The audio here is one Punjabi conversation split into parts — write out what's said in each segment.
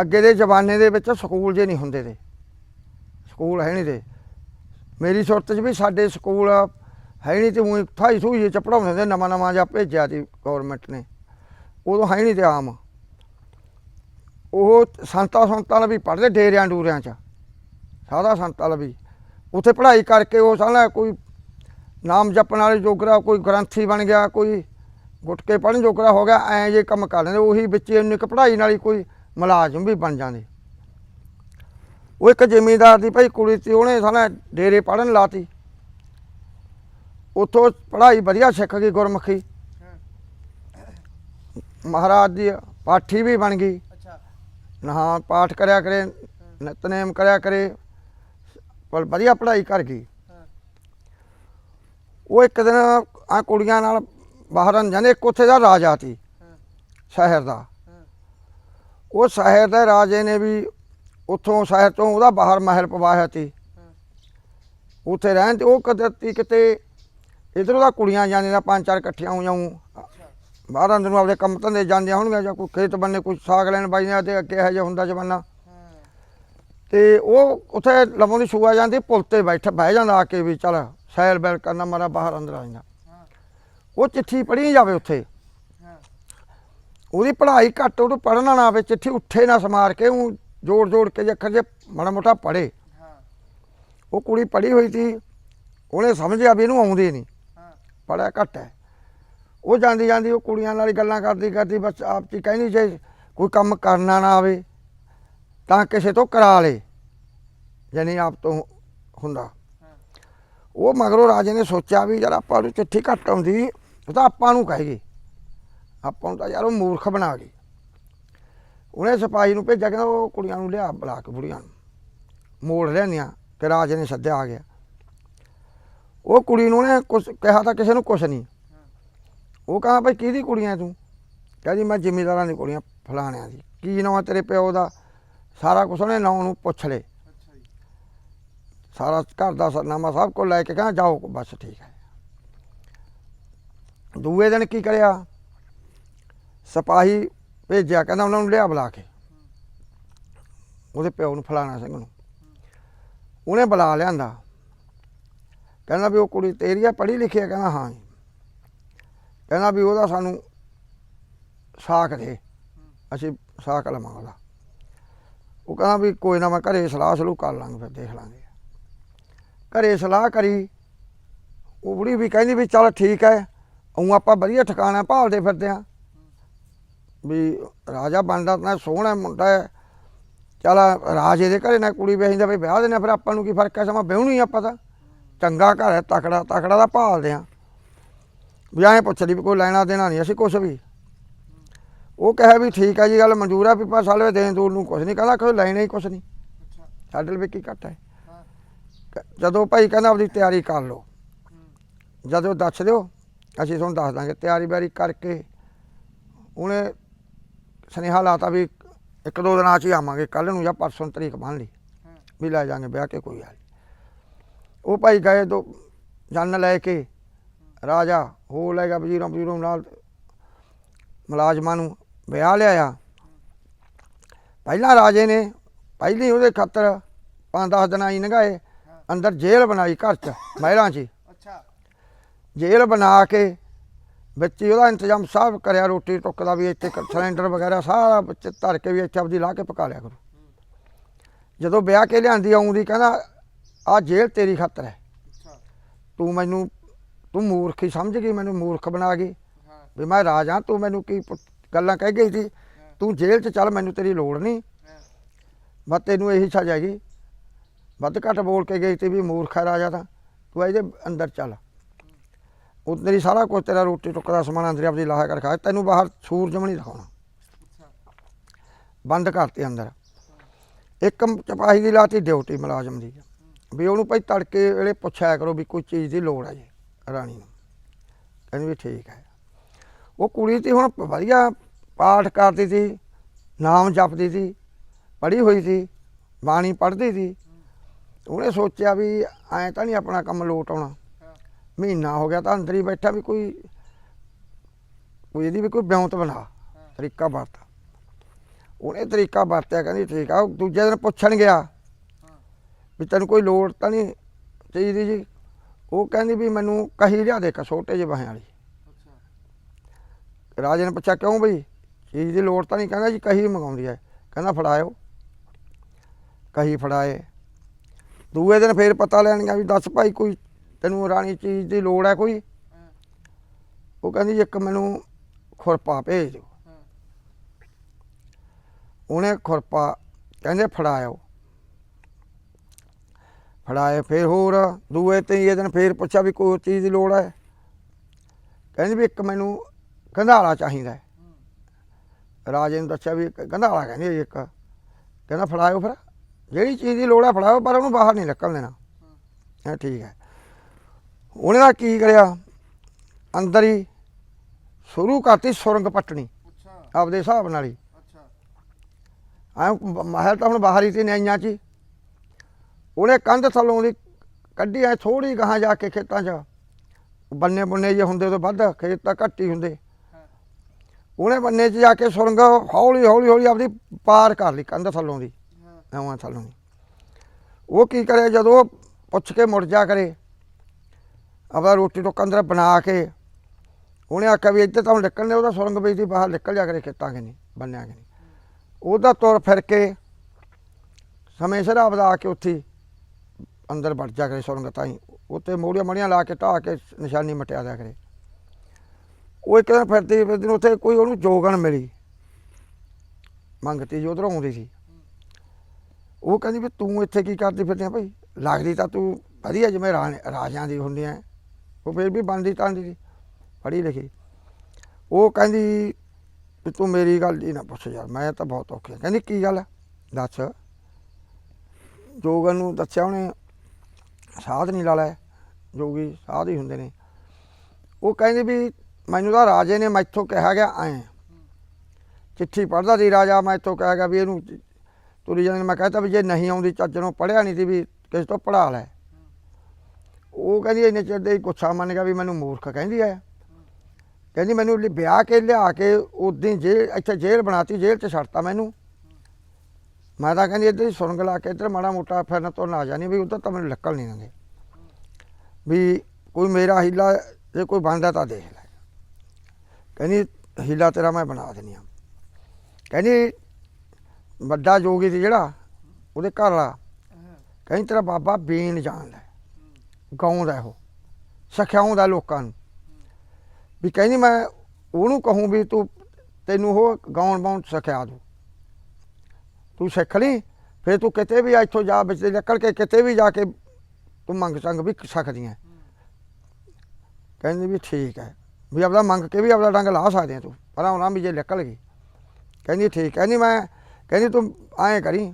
ਅੱਗੇ ਦੇ ਜ਼ਮਾਨੇ ਦੇ ਵਿੱਚ ਸਕੂਲ ਜੇ ਨਹੀਂ ਹੁੰਦੇ ਤੇ। ਸਕੂਲ ਹੈ ਨਹੀਂ ਤੇ। ਮੇਰੀ ਸੁਰਤ 'ਚ ਵੀ ਸਾਡੇ ਸਕੂਲ ਹੈ ਨਹੀਂ ਤੇ ਉਹੀ ਥਾਈ ਸੂਈ ਚ ਪੜਾਉਂਦੇ ਹੁੰਦੇ, ਨਵਾਂ ਨਵਾਂ ਜਿਹਾ ਭੇਜਿਆ ਸੀ ਗਵਰਨਮੈਂਟ ਨੇ। ਉਦੋਂ ਹੈ ਨਹੀਂ ਤੇ ਆਮ। ਉਹ ਸੰਤਾਂ ਸੰਤਾਂ ਵੀ ਪੜ੍ਹਦੇ ਡੇਰਿਆਂ ਡੂਰਿਆਂ 'ਚ। ਸਾਦਾ ਸੰਤਾਂ ਵੀ। ਉੱਥੇ ਪੜ੍ਹਾਈ ਕਰਕੇ ਉਹ ਸਾਲਾ ਕੋਈ ਨਾਮ ਜਪਣ ਵਾਲੇ ਜੋਗਰਾ, ਕੋਈ ਗ੍ਰੰਥੀ ਬਣ ਗਿਆ, ਕੋਈ ਗੁਟਕੇ ਪੜ੍ਹਨ ਜੋਗਰਾ ਹੋ ਗਿਆ, ਐਂ ਜੇ ਕੰਮ ਕਰ ਲੈਂਦੇ, ਉਹੀ ਵਿੱਚ ਇੰਨੀ ਕੁ ਪੜ੍ਹਾਈ ਨਾਲ ਹੀ ਕੋਈ ਮੁਲਾਜ਼ਮ ਵੀ ਬਣ ਜਾਂਦੇ। ਉਹ ਇੱਕ ਜ਼ਿਮੀਂਦਾਰ ਦੀ ਭਾਈ ਕੁੜੀ ਸੀ ਉਹਨੇ ਸਾਲਾ ਡੇਰੇ ਪੜ੍ਹਨ ਲਾਤੀ। ਉੱਥੋਂ ਪੜ੍ਹਾਈ ਵਧੀਆ ਸਿੱਖ ਗਈ ਗੁਰਮੁਖੀ। ਮਹਾਰਾਜ ਦੀ ਪਾਠੀ ਵੀ ਬਣ ਗਈ। ਅੱਛਾ। ਨਹਾ ਪਾਠ ਕਰਿਆ ਕਰੇ ਨਿਤਨੇਮ ਕਰਿਆ ਕਰੇ ਪਰ ਵਧੀਆ ਪੜ੍ਹਾਈ ਕਰ ਗਈ। ਉਹ ਇੱਕ ਦਿਨ ਆ ਕੁੜੀਆਂ ਨਾਲ ਬਾਹਰ ਜਾਂਦੇ ਇੱਕ ਉੱਥੇ ਦਾ ਰਾਜਾ ਸੀ ਸ਼ਹਿਰ ਦਾ। ਉਹ ਸ਼ਹਿਰ ਦੇ ਰਾਜੇ ਨੇ ਵੀ ਉੱਥੋਂ ਸ਼ਹਿਰ ਤੋਂ ਉਹਦਾ ਬਾਹਰ ਮਹਿਲ ਪਵਾਇਆ ਸੀ। ਉੱਥੇ ਰਹਿਣ ਤੇ ਉਹ ਕਦਰਤੀ ਕਿਤੇ ਇਧਰੋਂ ਦਾ ਕੁੜੀਆਂ ਜਾਂਦੀਆਂ, ਪੰਜ ਚਾਰ ਇਕੱਠੀਆਂ ਹੋ ਹੋਊ ਬਾਹਰ ਅੰਦਰ ਨੂੰ ਆਪਦੇ ਕੰਮ ਧੰਦੇ ਜਾਂਦੀਆਂ ਹੋਣਗੀਆਂ ਜਾਂ ਕੋਈ ਖੇਤ ਬੰਨੇ ਕੋਈ ਸਾਗ ਲੈਣ ਬਾਈਆਂ ਤੇ ਅੱਗੇ ਇਹੋ ਜਿਹਾ ਹੁੰਦਾ ਜ਼ਮਾਨਾ। ਹਾਂ ਤੇ ਉਹ ਉੱਥੇ ਲੰਮੋਂ ਦੀ ਸੂਆ ਜਾਂਦੀ, ਪੁਲ ਤੇ ਬੈਠ, ਬਹਿ ਜਾਂਦਾ ਆ ਕੇ ਵੀ ਚੱਲ ਸੈਲ ਬੈਲ ਕਰਨਾ ਮਾਰਾ ਬਾਹਰ ਅੰਦਰ ਆ ਜਾਂਦਾ। ਉਹ ਚਿੱਠੀ ਪੜ੍ਹੀ ਜਾਵੇ ਉੱਥੇ। ਉਹਦੀ ਪੜ੍ਹਾਈ ਘੱਟ ਉਹਨੂੰ ਪੜ੍ਹਨਾ ਨਾ ਆਵੇ ਚਿੱਠੀ ਉੱਠੇ ਨਾ ਸਮਾਰ ਕੇ ਉਹ ਜੋੜ ਜੋੜ ਕੇ ਜੇ ਅੱਖਰ ਜੇ ਮਾੜਾ ਮੋਟਾ ਪੜ੍ਹੇ। ਹਾਂ। ਉਹ ਕੁੜੀ ਪੜ੍ਹੀ ਹੋਈ ਸੀ ਉਹਨੇ ਸਮਝਿਆ ਵੀ ਇਹਨੂੰ ਆਉਂਦੀ ਨਹੀਂ ਹਾਂ। ਪੜ੍ਹਿਆ ਘੱਟ ਹੈ। ਉਹ ਜਾਂਦੀ ਜਾਂਦੀ ਉਹ ਕੁੜੀਆਂ ਨਾਲ ਗੱਲਾਂ ਕਰਦੀ ਕਰਦੀ ਬਸ ਆਪ ਚ ਹੀ ਕਹਿੰਦੀ ਜੇ ਕੋਈ ਕੰਮ ਕਰਨਾ ਨਾ ਆਵੇ ਤਾਂ ਕਿਸੇ ਤੋਂ ਕਰਾ ਲੇ। ਜਾਨੀ ਆਪ ਤੋਂ ਹੁੰਦਾ। ਉਹ ਮਗਰੋਂ ਰਾਜੇ ਨੇ ਸੋਚਿਆ ਵੀ ਯਾਰ ਆਪਾਂ ਨੂੰ ਚਿੱਠੀ ਘੱਟ ਆਉਂਦੀ ਉਹ ਤਾਂ ਆਪਾਂ ਨੂੰ ਕਹੇਗੀ ਆਪਾਂ ਨੂੰ ਤਾਂ ਯਾਰ ਉਹ ਮੂਰਖ ਬਣਾ ਗਈ ਉਹਨੇ ਸਿਪਾਹੀ ਨੂੰ ਭੇਜਿਆ ਕਹਿੰਦਾ ਉਹ ਕੁੜੀਆਂ ਨੂੰ ਲਿਆ ਬੁਲਾ ਕੇ ਬੁੜੀਆਂ ਨੂੰ। ਮੋੜ ਲਿਆਂਦੀਆਂ ਕਿ ਰਾਜੇ ਨੇ ਸੱਦਿਆ ਆ ਗਿਆ। ਉਹ ਕੁੜੀ ਨੂੰ ਨੇ ਕੁਛ ਕਿਹਾ ਤਾਂ ਕਿਸੇ ਨੂੰ ਕੁਛ ਨਹੀਂ। ਉਹ ਕਹਾ ਭਾਈ ਕਿਹਦੀ ਕੁੜੀਆਂ ਤੂੰ? ਕਹਿੰਦੀ ਮੈਂ ਜ਼ਿਮੀਦਾਰਾਂ ਦੀ ਕੁੜੀਆਂ ਫਲਾਣਿਆਂ ਦੀ। ਕੀ ਨਾਂ ਤੇਰੇ ਪਿਓ ਦਾ? ਸਾਰਾ ਕੁਛ ਉਹਨੇ ਨਾਂ ਨੂੰ ਪੁੱਛ ਜੀ। ਸਾਰਾ ਘਰ ਦਾ ਸਰਨਾਮਾ ਸਭ ਕੁਝ ਲੈ ਕੇ ਕਹਿੰਦਾ ਜਾਓ ਬਸ ਠੀਕ ਹੈ। ਦੂਏ ਦਿਨ ਕੀ ਕਰਿਆ? ਸਿਪਾਹੀ ਭੇਜਿਆ, ਕਹਿੰਦਾ ਉਹਨਾਂ ਨੂੰ ਲਿਆ ਬੁਲਾ ਕੇ। ਉਹਦੇ ਪਿਓ ਨੂੰ ਫਲਾਣਾ ਸਿੰਘ ਨੂੰ। ਉਹਨੇ ਬੁਲਾ ਲਿਆਂਦਾ। ਕਹਿੰਦਾ ਵੀ ਉਹ ਕੁੜੀ ਤੇਰੀ ਆ, ਪੜ੍ਹੀ ਲਿਖੀ ਆ, ਕਹਿੰਦਾ ਹਾਂ ਜੀ। ਕਹਿੰਦਾ ਵੀ ਉਹਦਾ ਸਾਨੂੰ ਸਾਕ ਦੇ। ਅਸੀਂ ਸਾਕ ਲਵਾਂ ਉਹਦਾ। ਉਹ ਕਹਿੰਦਾ ਵੀ ਕੋਈ ਨਾ ਮੈਂ ਘਰੇ ਸਲਾਹ ਸਲੂਹ ਕਰ ਲਾਂਗੇ, ਫਿਰ ਦੇਖ ਲਾਂਗੇ। ਘਰੇ ਸਲਾਹ ਕਰੀ। ਉਹ ਬੁੜੀ ਵੀ ਕਹਿੰਦੀ ਵੀ ਚੱਲ ਠੀਕ ਹੈ ਉਹ ਆਪਾਂ ਵਧੀਆ ਠਿਕਾਣਾ ਭਾਲਦੇ ਫਿਰਦੇ ਆ ਵੀ ਰਾਜਾ ਬਣਦਾ ਤਾਂ ਸੋਹਣਾ ਮੁੰਡਾ ਹੈ। ਚੱਲ ਰਾਜੇ ਦੇ ਘਰੇ ਨਾ ਕੁੜੀ ਵੇਚਦਾ ਵੀ ਵਿਆਹ ਦੇਣਾ ਫਿਰ ਆਪਾਂ ਨੂੰ ਕੀ ਫ਼ਰਕ ਹੈ? ਸਮਾਂ ਵਿਆਹਣੀ ਆਪਾਂ ਤਾਂ। ਚੰਗਾ ਘਰ ਹੈ ਤਕੜਾ ਤਕੜਾ ਦਾ ਭਾਲਦੇ ਆ ਵੀ ਐਂ ਪੁੱਛ ਲਈ ਕੋਈ ਲੈਣਾ ਦੇਣਾ ਨਹੀਂ ਅਸੀਂ ਕੁਛ ਵੀ। ਉਹ ਕਹੇ ਵੀ ਠੀਕ ਹੈ ਜੀ ਗੱਲ ਮਨਜ਼ੂਰ ਆ ਵੀ ਪਰ ਸਾਲੇ ਦੇਣ ਦੂਰ ਨੂੰ ਕੁਛ ਨਹੀਂ। ਕਹਿੰਦਾ ਕੋਈ ਲੈਣਾ ਹੀ ਕੁਛ ਨਹੀਂ। ਸਾਡੇ ਲਈ ਕੀ ਘੱਟ ਹੈ। ਹਾਂ। ਜਦੋਂ ਭਾਈ ਕਹਿੰਦਾ ਆਪਦੀ ਤਿਆਰੀ ਕਰ ਲਓ। ਹੂੰ। ਜਦੋਂ ਦੱਸ ਦਿਓ ਅਸੀਂ ਤੁਹਾਨੂੰ ਦੱਸ ਦਾਂਗੇ ਤਿਆਰੀ ਬਿਆਰੀ ਕਰਕੇ। ਉਹਨੇ ਸੁਨੇਹਾ ਲਾਤਾ ਵੀ ਇੱਕ ਦੋ ਦਿਨਾਂ 'ਚ ਹੀ ਆਵਾਂਗੇ ਕੱਲ ਨੂੰ ਜਾਂ ਪਰਸੋਂ ਨੂੰ ਤਰੀਕ ਬੰਨ ਲਈ। ਵੀ ਲੈ ਜਾਾਂਗੇ ਵਿਆਹ ਕੇ ਕੋਈ ਹਾਲ ਉਹ ਭਾਈ ਗਏ ਦੋ ਜਨ ਲੈ ਕੇ ਰਾਜਾ ਹੋ ਲੈ ਗਿਆ ਵਜ਼ੀਰਾਂ ਵਜ਼ੀਰਾਂ ਨਾਲ ਮੁਲਾਜ਼ਮਾਂ ਨੂੰ ਵਿਆਹ ਲਿਆਇਆ। ਪਹਿਲਾਂ ਰਾਜੇ ਨੇ ਪਹਿਲੀ ਉਹਦੇ ਖਾਤਰ ਪੰਜ ਦਸ ਦਿਨਾਂ ਹੀ ਨਗਾਏ ਅੰਦਰ ਜੇਲ੍ਹ ਬਣਾਈ ਘਰ 'ਚ ਮਹਿਲਾਂ 'ਚ। ਅੱਛਾ। ਜੇਲ੍ਹ ਬਣਾ ਕੇ ਵਿੱਚ ਹੀ ਉਹਦਾ ਇੰਤਜ਼ਾਮ ਸਭ ਕਰਿਆ ਰੋਟੀ ਟੁੱਕ ਦਾ ਵੀ ਇੱਥੇ ਸਿਲੰਡਰ ਵਗੈਰਾ ਸਾਰਾ ਵਿੱਚ ਧਰ ਕੇ ਵੀ ਇੱਥੇ ਆਪਦੀ ਲਾ ਕੇ ਪਕਾ ਲਿਆ ਕਰੋ। ਜਦੋਂ ਵਿਆਹ ਕੇ ਲਿਆਂਦੀ ਆਉਂਦੀ ਕਹਿੰਦਾ ਆ ਜੇਲ੍ਹ ਤੇਰੀ ਖਾਤਰ ਹੈ। ਤੂੰ ਮੈਨੂੰ ਤੂੰ ਮੂਰਖ ਹੀ ਸਮਝ ਗਈ ਮੈਨੂੰ ਮੂਰਖ ਬਣਾ ਗਈ। ਵੀ ਮੈਂ ਰਾਜਾ ਤੂੰ ਮੈਨੂੰ ਕੀ ਗੱਲਾਂ ਕਹਿ ਗਈ ਸੀ? ਤੂੰ ਜੇਲ੍ਹ 'ਚ ਚੱਲ ਮੈਨੂੰ ਤੇਰੀ ਲੋੜ ਨਹੀਂ। ਬਸ ਤੈਨੂੰ ਇਹੀ ਸਜ਼ਾ ਹੈਗੀ। ਵੱਧ ਘੱਟ ਬੋਲ ਕੇ ਗਈ ਤੇ ਵੀ ਮੂਰਖ ਹੈ ਰਾਜਾ ਤਾਂ। ਤੂੰ ਇਹਦੇ ਅੰਦਰ ਚੱਲ। ਉਹ ਤੇਰੀ ਸਾਰਾ ਕੁਝ ਤੇਰਾ ਰੋਟੀ ਟੁੱਕ ਦਾ ਸਮਾਨ ਅੰਦਰ ਆਪਦੀ ਲਾਹਾ ਕਰ ਖਾ ਤੈਨੂੰ ਬਾਹਰ ਸੂਰਜ ਵੀ ਨਹੀਂ ਦਿਖਾਉਣਾ। ਬੰਦ ਕਰਤੇ ਅੰਦਰ। ਇੱਕ ਚਪਾਹੀ ਦੀ ਲਾਤੀ, ਡਿਊਟੀ ਮੁਲਾਜ਼ਮ ਦੀ। ਵੀ ਉਹਨੂੰ ਭਾਈ ਤੜਕੇ ਵੇਲੇ ਪੁੱਛਿਆ ਕਰੋ ਵੀ ਕੋਈ ਚੀਜ਼ ਦੀ ਲੋੜ ਹੈ ਜੀ ਰਾਣੀ ਨੂੰ। ਕਹਿੰਦੀ ਵੀ ਠੀਕ ਹੈ ਉਹ ਕੁੜੀ ਤੇ ਹੁਣ ਵਧੀਆ ਪਾਠ ਕਰਦੀ ਸੀ ਨਾਮ ਜਪਦੀ ਸੀ ਪੜ੍ਹੀ ਹੋਈ ਸੀ ਬਾਣੀ ਪੜ੍ਹਦੀ ਸੀ ਉਹਨੇ ਸੋਚਿਆ ਵੀ ਐਂ ਤਾਂ ਨਹੀਂ ਆਪਣਾ ਕੰਮ ਲੋਟ ਆਉਣਾ। ਮਹੀਨਾ ਹੋ ਗਿਆ ਤਾਂ ਅੰਦਰ ਹੀ ਬੈਠਾ ਵੀ ਕੋਈ ਕੋਈ ਇਹਦੀ ਵੀ ਕੋਈ ਬਿਉਂਤ ਬਣਾ ਤਰੀਕਾ ਵਰਤ ਉਹਨੇ ਤਰੀਕਾ ਵਰਤਿਆ ਕਹਿੰਦੀ ਠੀਕ ਆ ਉਹ ਦੂਜੇ ਦਿਨ ਪੁੱਛਣ ਗਿਆ ਵੀ ਤੈਨੂੰ ਕੋਈ ਲੋੜ ਤਾਂ ਨਹੀਂ ਚੀਜ਼ ਦੀ ਜੀ? ਉਹ ਕਹਿੰਦੀ ਵੀ ਮੈਨੂੰ ਕਹੀ ਲਿਆ ਦੇ ਛੋਟੇ ਜਿਹੇ ਬਾਹਾਂ ਵਾਲੀ। ਰਾਜੇ ਨੇ ਪੁੱਛਿਆ ਕਿਉਂ ਬਈ? ਚੀਜ਼ ਦੀ ਲੋੜ ਤਾਂ ਨਹੀਂ ਕਹਿੰਦਾ ਜੀ ਕਹੀ ਮੰਗਾਉਂਦੀ ਹੈ ਕਹਿੰਦਾ ਫੜਾਇਓ। ਕਹੀ ਫੜਾਏ। ਦੂਏ ਦਿਨ ਫੇਰ ਪਤਾ ਲੈਣ ਗਿਆ ਵੀ ਦੱਸ ਭਾਈ ਕੋਈ ਤੈਨੂੰ ਰਾਣੀ ਚੀਜ਼ ਦੀ ਲੋੜ ਹੈ ਕੋਈ? ਉਹ ਕਹਿੰਦੀ ਇੱਕ ਮੈਨੂੰ ਖੁਰਪਾ ਭੇਜ ਦਿਓ। ਉਹਨੇ ਖੁਰਪਾ ਕਹਿੰਦੇ ਫੜਾਇਓ। ਫੜਾਏ ਫਿਰ ਹੋਰ ਦੂਏ ਤੀਏ ਦਿਨ ਫੇਰ ਪੁੱਛਿਆ ਵੀ ਕੋਈ ਚੀਜ਼ ਦੀ ਲੋੜ ਹੈ? ਕਹਿੰਦੀ ਵੀ ਇੱਕ ਮੈਨੂੰ ਕੰਧਾਲਾ ਚਾਹੀਦਾ ਹੈ। ਰਾਜੇ ਨੂੰ ਦੱਸਿਆ ਵੀ ਇੱਕ ਕੰਧਾਲਾ ਕਹਿੰਦੀ ਇੱਕ। ਕਹਿੰਦਾ ਫੜਾਇਓ ਫਿਰ। ਜਿਹੜੀ ਚੀਜ਼ ਦੀ ਲੋੜ ਹੈ ਫੜਾਇਓ ਪਰ ਉਹਨੂੰ ਬਾਹਰ ਨਹੀਂ ਨਿਕਲ ਦੇਣਾ। ਹਾਂ। ਠੀਕ ਹੈ। ਉਹਨੇ ਦਾ ਕੀ ਕਰਿਆ? ਅੰਦਰ ਹੀ ਸ਼ੁਰੂ ਕਰਤੀ ਸੁਰੰਗ ਪੱਟਣੀ। ਅੱਛਾ। ਆਪਦੇ ਹਿਸਾਬ ਨਾਲ ਹੀ। ਅੱਛਾ। ਐ ਮਹਿਲ ਤਾਂ ਹੁਣ ਬਾਹਰ ਹੀ ਤੇ ਨਿਆਈਆਂ ਚ। ਉਹਨੇ ਕੰਧ ਥੱਲੋਂ ਦੀ ਕੱਢੀ ਐ ਥੋੜੀ ਗਾਹਾਂ ਜਾ ਕੇ ਖੇਤਾਂ 'ਚ। ਬੰਨੇ ਬੰਨੇ ਜੇ ਹੁੰਦੇ ਤੋਂ ਵੱਧ ਖੇਤ ਤਾਂ ਘੱਟ ਹੀ ਹੁੰਦੇ। ਉਹਨੇ ਬੰਨੇ 'ਚ ਜਾ ਕੇ ਸੁਰੰਗ ਹੌਲੀ ਹੌਲੀ ਹੌਲੀ ਆਪਦੀ ਪਾਰ ਕਰ ਲਈ ਕੰਧ ਥੱਲੋਂ ਦੀ। ਨਵਾਂ ਥੱਲੋਂ ਉਹ ਕੀ ਕਰੇ ਜਦੋਂ ਪੁੱਛ ਕੇ ਮੁੜ ਜਾ ਕਰੇ। ਆਪਦਾ ਰੋਟੀ ਟੋਕਾ ਅੰਦਰ ਬਣਾ ਕੇ ਉਹਨੇ ਆਖਿਆ ਵੀ ਇੱਧਰ ਤਾਂ ਹੁਣ ਨਿਕਲਣੇ, ਉਹਦਾ ਸੁਰੰਗ ਵਿੱਚ ਦੀ ਬਾਹਰ ਨਿਕਲ ਜਾ ਕਰੇ ਖੇਤਾਂ ਕਿ ਨਹੀਂ, ਬੰਨਿਆ ਕਿ ਨਹੀਂ। ਉਹਦਾ ਤੁਰ ਫਿਰ ਕੇ ਸਮੇਂ ਸਿਰ ਆਪਦਾ ਆ ਕੇ ਉੱਥੇ ਅੰਦਰ ਵੜ ਜਾ ਕਰੇ ਸੁਰੰਗ ਤਾਈ ਉੱਤੇ ਮੋੜੀਆਂ ਮੜੀਆਂ ਲਾ ਕੇ ਢਾਹ ਕੇ ਨਿਸ਼ਾਨੀ ਮਟਿਆ ਦਿਆ ਕਰੇ। ਉਹ ਇੱਕ ਦਿਨ ਫਿਰਦੀ ਫਿਰਦੀ ਨੂੰ ਉੱਥੇ ਕੋਈ ਉਹਨੂੰ ਜੋਗਣ ਮਿਲੀ। ਮੰਗਤੀ ਜੋ ਉਧਰੋਂ ਆਉਂਦੀ ਸੀ। ਉਹ ਕਹਿੰਦੀ ਵੀ ਤੂੰ ਇੱਥੇ ਕੀ ਕਰਦੀ ਫਿਰਦੀ ਆ ਭਾਈ? ਲੱਗਦੀ ਤਾਂ ਤੂੰ ਵਧੀਆ ਜਿਵੇਂ ਰਾਜਿਆਂ ਦੀ ਹੁੰਦੀਆਂ ਉਹ ਫਿਰ ਵੀ ਬਣਦੀ ਤਾਂ ਦੀ ਪੜ੍ਹੀ ਲਿਖੀ। ਉਹ ਕਹਿੰਦੀ ਵੀ ਤੂੰ ਮੇਰੀ ਗੱਲ ਦੀ ਨਾ ਪੁੱਛ ਯਾਰ, ਮੈਂ ਤਾਂ ਬਹੁਤ ਔਖੀ ਹਾਂ ਕਹਿੰਦੀ ਕੀ ਗੱਲ ਦੱਸ। ਜੋਗਨ ਨੂੰ ਦੱਸਿਆ ਉਹਨੇ, ਸਾਧ ਨਹੀਂ ਲਾ ਲੈ ਜੋਗੀ ਸਾਧ ਹੀ ਹੁੰਦੇ ਨੇ। ਉਹ ਕਹਿੰਦੀ ਵੀ ਮੈਨੂੰ ਤਾਂ ਰਾਜੇ ਨੇ ਮੈਥੋਂ ਕਿਹਾ ਗਿਆ, ਐਂ। ਚਿੱਠੀ ਪੜ੍ਹਦਾ ਸੀ ਰਾਜਾ, ਮੈਥੋਂ ਕਿਹਾ ਗਿਆ ਵੀ ਇਹਨੂੰ ਤੁਰੀ ਜਾਂਦੇ ਮੈਂ ਕਹਿੰਦਾ ਵੀ ਜੇ ਨਹੀਂ ਆਉਂਦੀ ਚੱਜ ਨੂੰ ਪੜ੍ਹਿਆ ਨਹੀਂ ਸੀ ਵੀ ਕਿਸੇ ਤੋਂ ਪੜ੍ਹਾ ਲੈ। ਉਹ ਕਹਿੰਦੀ ਇੰਨੇ ਚਿਰ ਦੇ ਹੀ ਗੁੱਸਾ ਮੰਨ ਗਿਆ ਵੀ ਮੈਨੂੰ ਮੂਰਖ ਕਹਿੰਦੀ ਹੈ ਕਹਿੰਦੀ ਮੈਨੂੰ ਲਿ- ਵਿਆਹ ਕੇ ਲਿਆ ਕੇ ਉਦੋਂ ਜੇਲ੍ਹ ਇੱਥੇ ਜੇਲ੍ਹ ਬਣਾਤੀ ਜੇਲ੍ਹ 'ਚ ਛੱਡਤਾ ਮੈਨੂੰ। ਮੈਂ ਤਾਂ ਕਹਿੰਦੀ ਇੱਧਰ ਹੀ ਸੁਰੰਗ ਲਾ ਕੇ ਇੱਧਰ ਮਾੜਾ ਮੋਟਾ ਫਿਰਨ ਤੋਂ ਨਾ ਜਾਣੀ ਵੀ ਉੱਧਰ ਤਾਂ ਮੈਨੂੰ ਲੱਕੜ ਨਹੀਂ ਦਿੰਦੇ। ਵੀ ਕੋਈ ਮੇਰਾ ਹੀਲਾ ਜੇ ਕੋਈ ਬਣਦਾ ਤਾਂ ਦੇਖ ਲੈ। ਕਹਿੰਦੀ ਹੀਲਾ ਤੇਰਾ ਮੈਂ ਬਣਾ ਦਿੰਦੀ ਹਾਂ ਕਹਿੰਦੀ ਵੱਡਾ ਜੋਗੀ ਸੀ ਜਿਹੜਾ ਉਹਦੇ ਘਰ ਵਾਲਾ। ਕਹਿੰਦੀ ਤੇਰਾ ਬਾਬਾ ਬੀਨ ਜਾਣਦਾ। ਹੈ, ਗਾਉਂਦਾ ਉਹ ਸਿਖਾਉਂਦਾ ਲੋਕਾਂ ਨੂੰ। ਵੀ ਕਹਿੰਦੀ ਮੈਂ ਉਹਨੂੰ ਕਹੂੰ ਵੀ ਤੂੰ ਤੈਨੂੰ ਉਹ ਗਾਉਣ ਬਾਉਣ ਸਿਖਾ ਦੂ। ਤੂੰ ਸਿੱਖ ਲਈ, ਫਿਰ ਤੂੰ ਕਿਤੇ ਵੀ ਇੱਥੋਂ ਜਾ ਵਿੱਚ ਨਿਕਲ ਕੇ ਕਿਤੇ ਵੀ ਜਾ ਕੇ ਤੂੰ ਮੰਗ ਸੰਗ ਵੀ ਸਕਦੀ ਹੈ। ਕਹਿੰਦੀ ਵੀ ਠੀਕ ਹੈ, ਵੀ ਆਪਦਾ ਮੰਗ ਕੇ ਵੀ ਆਪਦਾ ਡੰਗ ਲਾ ਸਕਦੇ ਆ ਤੂੰ, ਪਰ ਉਹਨਾਂ ਵੀ ਜੇ ਨਿਕਲ ਗਈ। ਕਹਿੰਦੀ ਠੀਕ, ਕਹਿੰਦੀ ਮੈਂ, ਕਹਿੰਦੀ ਤੂੰ ਐਂ ਕਰੀ,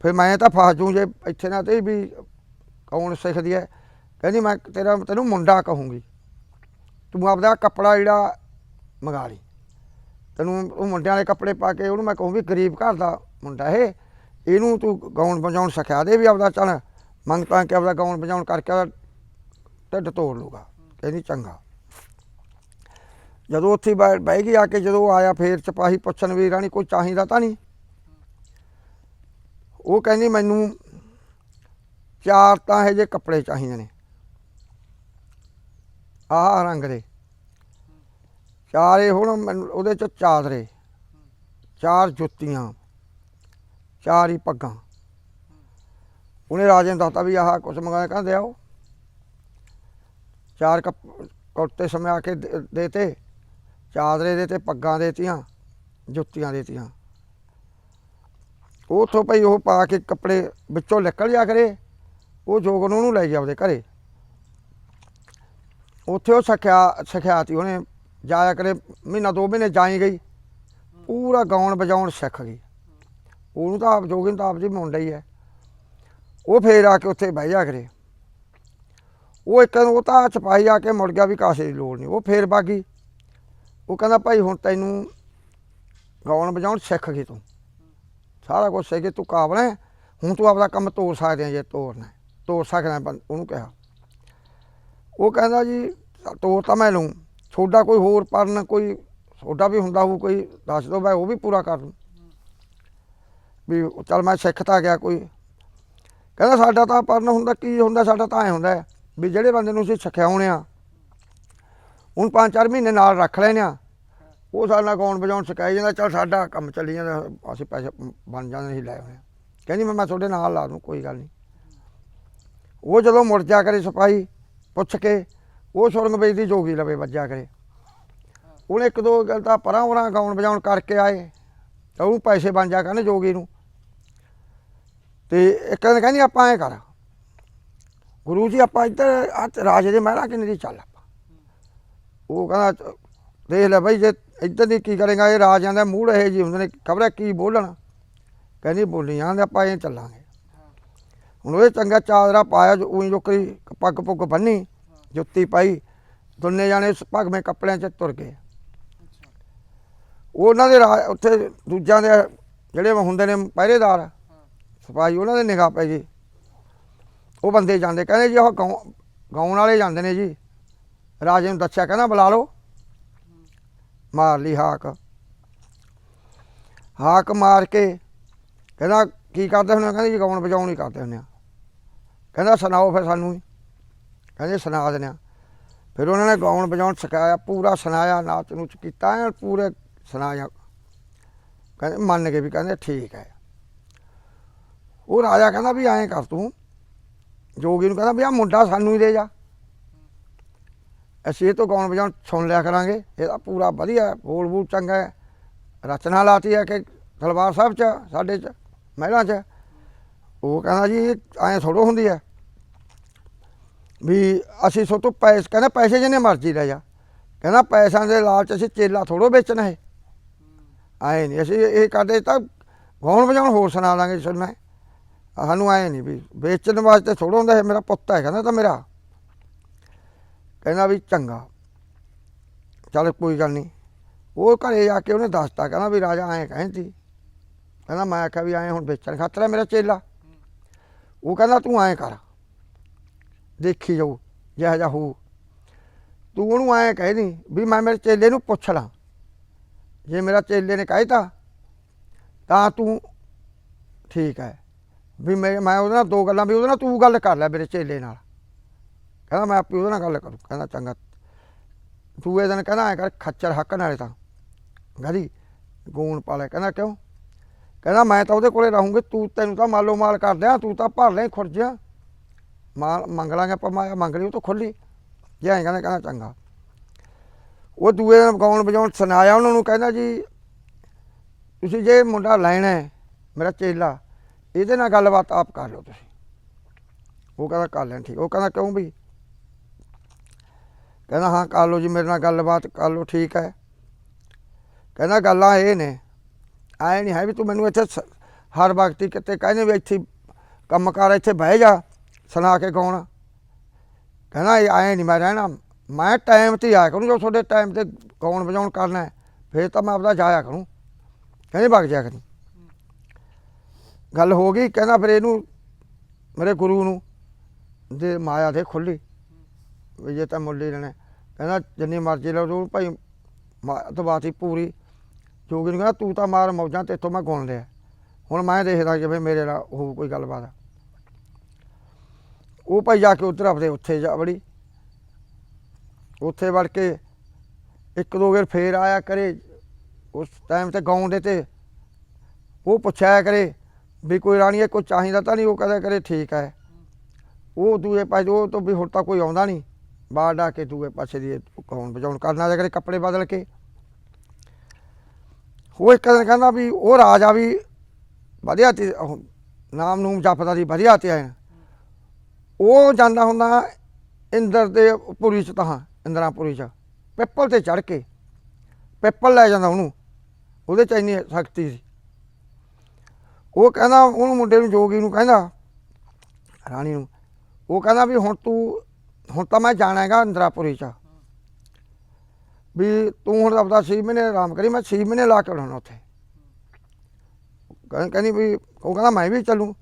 ਫਿਰ ਮੈਂ ਤਾਂ ਫਸ ਜੂ ਜੇ ਇੱਥੇ ਨਾ ਤੇ ਵੀ ਕੌਣ ਸਿੱਖਦੀ ਹੈ? ਕਹਿੰਦੀ, ਮੈਂ ਤੇਰਾ, ਤੈਨੂੰ ਮੁੰਡਾ ਕਹੂੰਗੀ। ਤੂੰ ਆਪਦਾ ਕੱਪੜਾ ਜਿਹੜਾ ਮੰਗਾ ਲਈ। ਤੈਨੂੰ ਉਹ ਮੁੰਡਿਆਂ ਵਾਲੇ ਕੱਪੜੇ ਪਾ ਕੇ ਉਹਨੂੰ ਮੈਂ ਕਹੂੰ ਵੀ ਗਰੀਬ ਘਰ ਦਾ ਮੁੰਡਾ ਇਹ। ਇਹਨੂੰ ਤੂੰ ਗਾਉਣ ਵਜਾਉਣ ਸਿਖਾ ਦੇ ਵੀ ਆਪਦਾ ਚੱਲ, ਮੰਗ ਤਾਂ ਕਿ ਆਪਦਾ ਗਾਉਣ ਵਜਾਉਣ ਕਰਕੇ ਉਹਦਾ ਢਿੱਡ ਤੋੜ ਲੂਗਾ ਕਹਿੰਦੀ, ਚੰਗਾ। ਜਦੋਂ ਉੱਥੇ ਬੈ- ਬਹਿ ਗਈ ਆ ਕੇ, ਜਦੋਂ ਆਇਆ, ਫੇਰ ਚਪਾਹੀ ਪੁੱਛਣ ਵੀ, ਰਾਣੀ, ਕੋਈ ਚਾਹੀਦਾ ਤਾਂ ਨਹੀਂ? ਉਹ ਕਹਿੰਦੀ, ਮੈਨੂੰ ਚਾਰ ਤਾਂ ਇਹ ਜੇ ਕੱਪੜੇ ਚਾਹੀਦੇ ਨੇ। ਆਹ ਰੰਗ ਦੇ। ਚਾਰੇ ਹੁਣ ਮੈਨੂੰ ਉਹਦੇ ਚ ਚਾਦਰੇ। ਚਾਰ ਜੁੱਤੀਆਂ। ਚਾਰ ਹੀ ਪੱਗਾਂ। ਉਹਨੇ ਰਾਜੇ ਨੂੰ ਦੱਸਤਾ ਵੀ ਆਹ ਕੁਛ ਮੰਗਾਇਆ, ਕਹਿੰਦੇ ਆਓ ਚਾਰ ਕੱਪ ਕੁੜਤੇ ਸਮਿਆ ਕੇ ਦੇ- ਦੇਤੇ। ਚਾਦਰੇ ਦੇ ਤੇ ਪੱਗਾਂ ਦੇਤੀਆਂ, ਜੁੱਤੀਆਂ ਦੇਤੀਆਂ। ਉਥੋਂ ਭਈ ਉਹ ਪਾ ਕੇ ਕੱਪੜੇ ਵਿੱਚੋਂ ਨਿਕਲ ਜਾ ਕਰੇ। ਉਹ ਜੋਗਨ ਉਹਨੂੰ ਲੈ ਗਿਆ ਆਪਦੇ ਘਰੇ। ਉੱਥੇ ਉਹ ਸਿੱਖਿਆ, ਸਿਖਿਆਤੀ ਉਹਨੇ, ਜਾਇਆ ਕਰੇ, ਮਹੀਨਾ ਦੋ ਮਹੀਨੇ ਜਾਈ ਗਈ। ਪੂਰਾ ਗਾਉਣ ਵਜਾਉਣ ਸਿੱਖ ਗਈ। ਉਹਨੂੰ ਤਾਂ ਆਪ ਜੋਗਨ ਤਾਂ ਆਪ ਜੀ ਮੁੰਡਾ ਹੀ ਹੈ। ਉਹ ਫੇਰ ਆ ਕੇ ਉੱਥੇ ਬਹਿ ਜਾ ਕਰੇ। ਉਹ ਇੱਕ ਦਿਨ ਉਹ ਤਾਂ ਚਪਾਈ ਆ ਕੇ ਮੁੜ ਗਿਆ ਵੀ ਕਾਸੇ ਦੀ ਲੋੜ ਨਹੀਂ। ਉਹ ਫੇਰ ਬਾਗੀ ਉਹ ਕਹਿੰਦਾ, ਭਾਈ ਹੁਣ ਤੈਨੂੰ ਗਾਉਣ ਵਜਾਉਣ ਸਿੱਖ ਗਈ ਤੂੰ। ਸਾਰਾ ਕੁਝ ਸਿੱਖ ਗਈ, ਤੂੰ ਕਾਬਲ ਹੈ। ਹੁਣ ਤੂੰ ਆਪਦਾ ਕੰਮ ਤੋੜ ਸਕਦੇ ਜੇ ਤੋੜਨਾ ਤੋੜ ਸਕਦਾ ਬੰ- ਉਹਨੂੰ ਕਿਹਾ। ਉਹ ਕਹਿੰਦਾ ਜੀ ਤੋੜ ਤਾਂ ਮੈਂ ਲਊਂ। ਤੁਹਾਡਾ ਕੋਈ ਹੋਰ ਪਰਨ ਕੋਈ ਤੁਹਾਡਾ ਵੀ ਹੁੰਦਾ ਹੋਊ, ਕੋਈ ਦੱਸ ਦਿਓ ਮੈਂ ਉਹ ਵੀ ਪੂਰਾ ਕਰ ਦੂੰ ਵੀ ਚੱਲ ਮੈਂ ਸਿੱਖ ਤਾਂ ਗਿਆ ਕੋਈ। ਕਹਿੰਦਾ ਸਾਡਾ ਤਾਂ ਪਰਨ ਹੁੰਦਾ, ਕੀ ਹੁੰਦਾ, ਸਾਡਾ ਤਾਂ ਐ ਹੁੰਦਾ ਹੈ ਵੀ ਜਿਹੜੇ ਬੰਦੇ ਨੂੰ ਅਸੀਂ ਸਿਖਾਉਣੇ ਆ ਹੁਣ ਪੰਜ ਚਾਰ ਮਹੀਨੇ ਨਾਲ ਰੱਖ ਲੈਨੇ ਆ। ਉਹ ਸਾਡੇ ਨਾਲ ਗਾਉਣ ਵਜਾਉਣ ਸਿਖਾਈ ਜਾਂਦਾ, ਚੱਲ ਸਾਡਾ ਕੰਮ ਚੱਲੀ ਜਾਂਦਾ, ਅਸੀਂ ਪੈਸੇ ਬਣ ਜਾਂਦੇ, ਅਸੀਂ ਲੈ ਆਉਣੇ ਕਹਿੰਦੀ ਮੈਂ ਮੈਂ ਤੁਹਾਡੇ ਨਾਲ ਲਾ ਦੂੰ, ਕੋਈ ਗੱਲ ਨਹੀਂ। ਉਹ ਜਦੋਂ ਮੁੜ ਜਾ ਕਰੇ ਸਿਪਾਹੀ, ਪੁੱਛ ਕੇ, ਉਹ ਸੁਰੰਗ ਬੇਜ ਦੀ ਜੋਗੀ ਲਵੇ, ਵੱਜਿਆ ਕਰੇ। ਉਹਨੇ ਇੱਕ ਦੋ ਗੱਲ ਤਾਂ ਪਰਾਂ ਉਰਾਂ ਗਾਉਣ ਵਜਾਉਣ ਕਰਕੇ ਆਏ। ਤਾਂ ਉਹ ਪੈਸੇ ਬਣ ਜਾ ਕਹਿੰਦੇ ਜੋਗੀ ਨੂੰ। ਤੇ ਇੱਕ ਦਿਨ ਕਹਿੰਦੀ ਆਪਾਂ ਐ ਕਰ। ਗੁਰੂ ਜੀ, ਆਪਾਂ ਇੱਧਰ ਰਾਜੇ ਦੇ ਮਹਿਲਾ ਕਿੰਨੇ ਦੀ ਚੱਲ ਆਪਾਂ। ਉਹ ਕਹਿੰਦਾ, ਦੇਖ ਲੈ ਬਈ, ਜੇ ਇੱਧਰ ਦੀ ਕੀ ਕਰੇਗਾ, ਇਹ ਰਾਜਿਆਂ ਦਾ ਮੂੜ ਇਹ ਜੀ ਹੁੰਦੇ ਨੇ, ਖਬਰ ਕੀ ਬੋਲਣ। ਕਹਿੰਦੀ, ਬੋਲੀ ਜਾਂਦੇ ਆਪਾਂ ਇਹ ਚੱਲਾਂਗੇ। ਹੁਣ ਉਹ ਚੰਗਾ ਚਾਦਰਾ ਪਾਇਆ ਜੋ ਉਹੀ ਜੋ ਕਰੀ ਪੱਗ ਪੁੱਗ ਬੰਨੀ, ਜੁੱਤੀ ਪਾਈ, ਦੋਨੇ ਜਾਣੇ ਉਸ ਭਗਵੇਂ ਕੱਪੜਿਆਂ 'ਚ ਤੁਰ ਗਏ। ਉਹਨਾਂ ਦੇ ਰਾ- ਉੱਥੇ ਦੂਜਿਆਂ ਦੇ ਜਿਹੜੇ ਹੁੰਦੇ ਨੇ ਪਹਿਰੇਦਾਰ ਹਾਂ ਉਹਨਾਂ ਦੇ ਨਿਗਾਹ ਪੈ ਜੀ ਉਹ ਬੰਦੇ ਜਾਂਦੇ, ਕਹਿੰਦੇ ਜੀ ਉਹ ਗਾਉ- ਗਾਉਣ ਵਾਲੇ ਜਾਂਦੇ ਨੇ ਜੀ। ਰਾਜੇ ਨੂੰ ਦੱਸਿਆ, ਕਹਿੰਦਾ ਬੁਲਾ ਲਓ। ਮਾਰ ਲਈ ਹਾਕ। ਹਾਕ ਮਾਰ ਕੇ ਕਹਿੰਦਾ, ਕੀ ਕਰਦੇ ਹੁੰਦੇ ਹੋ? ਕਹਿੰਦੇ ਜੀ ਗਾਉਣ ਵਜਾਉਣ ਹੀ ਕਰਦੇ ਹੁੰਦੇ ਆ। ਕਹਿੰਦਾ, ਸੁਣਾਓ ਫਿਰ ਸਾਨੂੰ ਕਹਿੰਦੇ, ਸੁਣਾ ਦਿੰਦੇ ਆ। ਫਿਰ ਉਹਨਾਂ ਨੇ ਗਾਉਣ ਵਜਾਉਣ ਸਿਖਾਇਆ, ਪੂਰਾ ਸੁਣਾਇਆ, ਨਾਚ ਨੂਚ ਕੀਤਾ, ਐਨ ਪੂਰੇ ਸੁਣਾਇਆ। ਕਹਿੰਦੇ, ਮੰਨ ਕੇ ਵੀ ਕਹਿੰਦੇ, ਠੀਕ ਹੈ। ਉਹ ਰਾਜਾ ਕਹਿੰਦਾ ਵੀ ਐਂ ਕਰ ਤੂੰ। ਜੋਗੀ ਨੂੰ ਕਹਿੰਦਾ ਵੀ ਆ ਮੁੰਡਾ ਸਾਨੂੰ ਹੀ ਦੇ ਜਾ। ਅਸੀਂ ਇਹ ਤੋਂ ਗਾਉਣ ਵਜਾਉਣ ਸੁਣ ਲਿਆ ਕਰਾਂਗੇ। ਇਹਦਾ ਪੂਰਾ ਵਧੀਆ ਬੋਲ ਬੂਲ ਚੰਗਾ ਹੈ। ਰਚਨਾ ਲਾਤੀ ਹੈ ਕਿ ਤਲਵਾਰ ਸਾਹਿਬ ਚ, ਸਾਡੇ ਚ, ਮਹਿਲਾਂ ਚ। ਉਹ ਕਹਿੰਦਾ ਜੀ, ਐਂ ਥੋੜੋ ਹੁੰਦੀ ਹੈ। ਵੀ ਅਸੀਂ ਸੋ ਤੋਂ ਪੈਸੇ, ਕਹਿੰਦਾ ਪੈਸੇ ਜਿੰਨੇ ਮਰਜ਼ੀ ਲੈ ਜਾ। ਕਹਿੰਦਾ ਪੈਸਿਆਂ ਦੇ ਲਾਲਚ ਅਸੀਂ ਚੇਲਾ ਥੋੜੋ ਵੇਚਣਾ ਹੈ। ਆਏ ਨਹੀਂ, ਅਸੀਂ ਇਹ ਕਰਦੇ ਤਾਂ ਗਾਉਣ ਵਜਾਉਣ ਹੋਰ ਸੁਣਾ ਦਾਂਗੇ ਸੁਣਨਾ ਸਾਨੂੰ ਆਏ ਨਹੀਂ ਵੀ ਵੇਚਣ ਵਾਸਤੇ ਥੋੜਾ ਹੁੰਦਾ ਹੈ, ਮੇਰਾ ਪੁੱਤ ਹੈ ਕਹਿੰਦਾ ਤਾਂ ਮੇਰਾ। ਕਹਿੰਦਾ ਵੀ ਚੰਗਾ, ਚੱਲ ਕੋਈ ਗੱਲ ਨਹੀਂ। ਉਹ ਘਰੇ ਜਾ ਕੇ ਉਹਨੇ ਦੱਸਤਾ, ਕਹਿੰਦਾ ਵੀ ਰਾਜਾ ਐਂ ਕਹਿੰਦੀ ਕਹਿੰਦਾ ਮੈਂ ਆਖਿਆ ਵੀ ਐਂ ਹੁਣ ਵੇਚਣ ਖਾਤਰ ਹੈ ਮੇਰਾ ਚੇਲਾ। ਉਹ ਕਹਿੰਦਾ ਤੂੰ ਐਂ ਕਰ। ਦੇਖੀ ਜਾਊ, ਜਿਹਾ ਜਾ ਹੋ ਤੂੰ ਉਹਨੂੰ ਐਂ ਕਹਿ ਦੀ ਵੀ ਮੈਂ ਮੇਰੇ ਚੇਲੇ ਨੂੰ ਪੁੱਛ ਲਾਂ। ਜੇ ਮੇਰਾ ਚੇਲੇ ਨੇ ਕਹਿਤਾ ਤਾਂ, ਤੂੰ ਠੀਕ ਹੈ ਵੀ ਮੈਂ ਮੈਂ ਉਹਦੇ ਨਾਲ ਦੋ ਗੱਲਾਂ, ਵੀ ਉਹਦੇ ਨਾਲ ਤੂੰ ਗੱਲ ਕਰ ਲੈ ਮੇਰੇ ਚੇਲੇ ਨਾਲ। ਕਹਿੰਦਾ ਮੈਂ ਆਪੇ ਉਹਦੇ ਨਾਲ ਗੱਲ ਕਰੂੰ, ਕਹਿੰਦਾ ਚੰਗਾ। ਦੂਏ ਦਿਨ ਕਹਿੰਦਾ ਐ ਕਰ, ਖੱਚਰ ਹੱਕ ਨਾਲੇ ਤਾਂ। ਗਦੀ ਗੂਣ ਪਾ ਲੈ, ਕਹਿੰਦਾ ਕਿਉਂ? ਕਹਿੰਦਾ ਮੈਂ ਤਾਂ ਉਹਦੇ ਕੋਲੇ ਰਹੂੰਗੀ, ਤੂੰ ਤੈਨੂੰ ਤਾਂ ਮਾਲੋ ਮਾਲ ਕਰ ਦਿਆਂ, ਤੂੰ ਤਾਂ ਭਰ ਲੈ ਖੁਰਜਿਆ। ਮਾਲ ਮੰਗ ਲਾਂਗੇ ਆਪਾਂ ਮਾਇਆ ਮੰਗ ਲਈ, ਉਹ ਤਾਂ ਖੁੱਲੀ ਜੇ ਐਂ ਕਹਿੰਦਾ ਕਹਿੰਦਾ ਚੰਗਾ। ਉਹ ਦੂਏ ਦਿਨ ਗਾਉਣ ਵਜਾਉਣ ਸੁਣਾਇਆ ਉਹਨਾਂ ਨੂੰ, ਕਹਿੰਦਾ ਜੀ, ਤੁਸੀਂ ਜੇ ਮੁੰਡਾ ਲੈਣਾ ਹੈ, ਮੇਰਾ ਚੇਲਾ, ਇਹਦੇ ਨਾਲ ਗੱਲਬਾਤ ਆਪ ਕਰ ਲਓ ਤੁਸੀਂ। ਉਹ ਕਹਿੰਦਾ, ਕਰ ਲੈਣ, ਠੀਕ। ਉਹ ਕਹਿੰਦਾ, ਕਿਉਂ ਵੀ ਕਹਿੰਦਾ, ਹਾਂ, ਕਰ ਲਓ ਜੀ, ਮੇਰੇ ਨਾਲ ਗੱਲਬਾਤ ਕਰ ਲਓ, ਠੀਕ ਹੈ। ਕਹਿੰਦਾ, ਗੱਲਾਂ ਇਹ ਨੇ ਆਏ ਨਹੀਂ ਹੈ ਵੀ ਤੂੰ ਮੈਨੂੰ ਇੱਥੇ ਸ- ਹਰ ਵਕਤ ਹੀ ਕਿਤੇ ਕਹਿੰਦੇ ਵੀ ਇੱਥੇ ਕੰਮ ਕਰ, ਇੱਥੇ ਬਹਿ ਜਾ। ਸੁਣਾ ਕੇ ਗਾਉਣਾ ਕਹਿੰਦਾ ਇਹ ਆਏ ਨਹੀਂ ਮੈਂ ਰਹਿਣਾ। ਮੈਂ ਟਾਈਮ ਤੇ ਆਇਆ ਕਰੂੰ ਜੋ ਤੁਹਾਡੇ ਟਾਈਮ ਤੇ ਗਾਉਣ ਵਜਾਉਣ ਕਰਨਾ ਹੈ, ਫਿਰ ਤਾਂ ਮੈਂ ਆਪਦਾ ਜਾਇਆ ਕਰੂੰ। ਕਹਿੰਦੇ ਵਗ ਜਾ ਕਰੀ। ਗੱਲ ਹੋ ਗਈ, ਕਹਿੰਦਾ ਫਿਰ ਇਹਨੂੰ, ਮੇਰੇ ਗੁਰੂ ਨੂੰ ਦੇ ਮਾਇਆ ਦੇ ਖੁੱਲੀ ਵੀ ਜੇ ਤਾਂ ਮੁੱਲ ਹੀ ਲੈਣਾ ਕਹਿੰਦਾ ਜਿੰਨੀ ਮਰਜ਼ੀ ਲਓ ਤੂੰ ਭਾਈ ਦਬਾਤੀ ਪੂਰੀ। ਜੋਗੀ ਨੂੰ ਕਹਿੰਦਾ, ਤੂੰ ਤਾਂ ਮਾਰ ਮੌਜਾਂ ਤੇ ਇੱਥੋਂ ਮੈਂ ਗੁਣ ਲਿਆ। ਹੁਣ ਮੈਂ ਦੇਖਦਾ ਜਿਵੇਂ ਮੇਰੇ ਨਾਲ ਉਹ ਕੋਈ ਗੱਲਬਾਤ। ਉਹ ਭਾਈ ਜਾ ਕੇ ਉਧਰ ਆਪਦੇ ਉੱਥੇ ਜਾ ਵੜੀ। ਉੱਥੇ ਵੜ ਕੇ ਇੱਕ ਦੋ ਵਾਰ ਫੇਰ ਆਇਆ ਕਰੇ, ਉਸ ਟਾਈਮ ਤੇ ਗਾਉਂਦੇ ਤੇ। ਉਹ ਪੁੱਛਿਆ ਕਰੇ ਵੀ ਕੋਈ ਰਾਣੀਏ ਕੋਈ ਚਾਹੀਦਾ ਤਾਂ ਨਹੀਂ? ਉਹ ਕਹਦਾ ਕਰੇ ਠੀਕ ਹੈ। ਉਹ ਦੂਏ ਪਾਸੇ, ਉਹ ਤੋਂ ਵੀ ਹੁਣ ਤਾਂ ਕੋਈ ਆਉਂਦਾ ਨਹੀਂ। ਬਾਹਰ ਡਾ ਕੇ ਦੂਏ ਪਾਸੇ ਦੀ ਕੌਣ ਵਜਾਉਣ ਕਰਨਾ ਜਾਂ ਕਰੇ ਕੱਪੜੇ ਬਦਲ ਕੇ। ਉਹ ਇੱਕ ਦਿਨ ਕਹਿੰਦਾ ਵੀ ਉਹ ਰਾਜਾ ਵੀ ਵਧੀਆ ਤੇ ਨਾਮ ਨੂਮ ਜਪਦਾ ਸੀ, ਵਧੀਆ ਤੇ ਆਇਆ। ਉਹ ਜਾਂਦਾ ਹੁੰਦਾ ਇੰਦਰ ਦੇ ਪੁਰੀ ਚ ਤਾਂ ਇੰਦਰਾਪੁਰੀ ਚ। ਪਿੱਪਲ ਤੇ ਚੜ ਕੇ, ਪਿੱਪਲ ਲੈ ਜਾਂਦਾ ਉਹਨੂੰ। ਉਹਦੇ ਚ ਇੰਨੀ ਸ਼ਕਤੀ ਸੀ। ਉਹ ਕਹਿੰਦਾ, ਉਹਨੂੰ ਮੁੰਡੇ ਨੂੰ, ਜੋਗੀ ਨੂੰ ਕਹਿੰਦਾ, ਰਾਣੀ ਨੂੰ, ਉਹ ਕਹਿੰਦਾ ਵੀ ਹੁਣ ਤੂੰ, ਹੁਣ ਤਾਂ ਮੈਂ ਜਾਣਾ ਹੈਗਾ ਇੰਦਰਾਪੁਰੀ ਚ। ਵੀ ਤੂੰ ਹੁਣ ਆਪਦਾ 6 ਮਹੀਨੇ ਆਰਾਮ ਕਰੀ, ਮੈਂ 6 ਮਹੀਨੇ ਲਾ ਕੇ ਆਉਣਾ ਉੱਥੇ। ਕਹਿੰ- ਕਹਿੰਦੀ ਵੀ, ਉਹ ਕਹਿੰਦਾ, ਮੈਂ ਵੀ ਚੱਲੂ।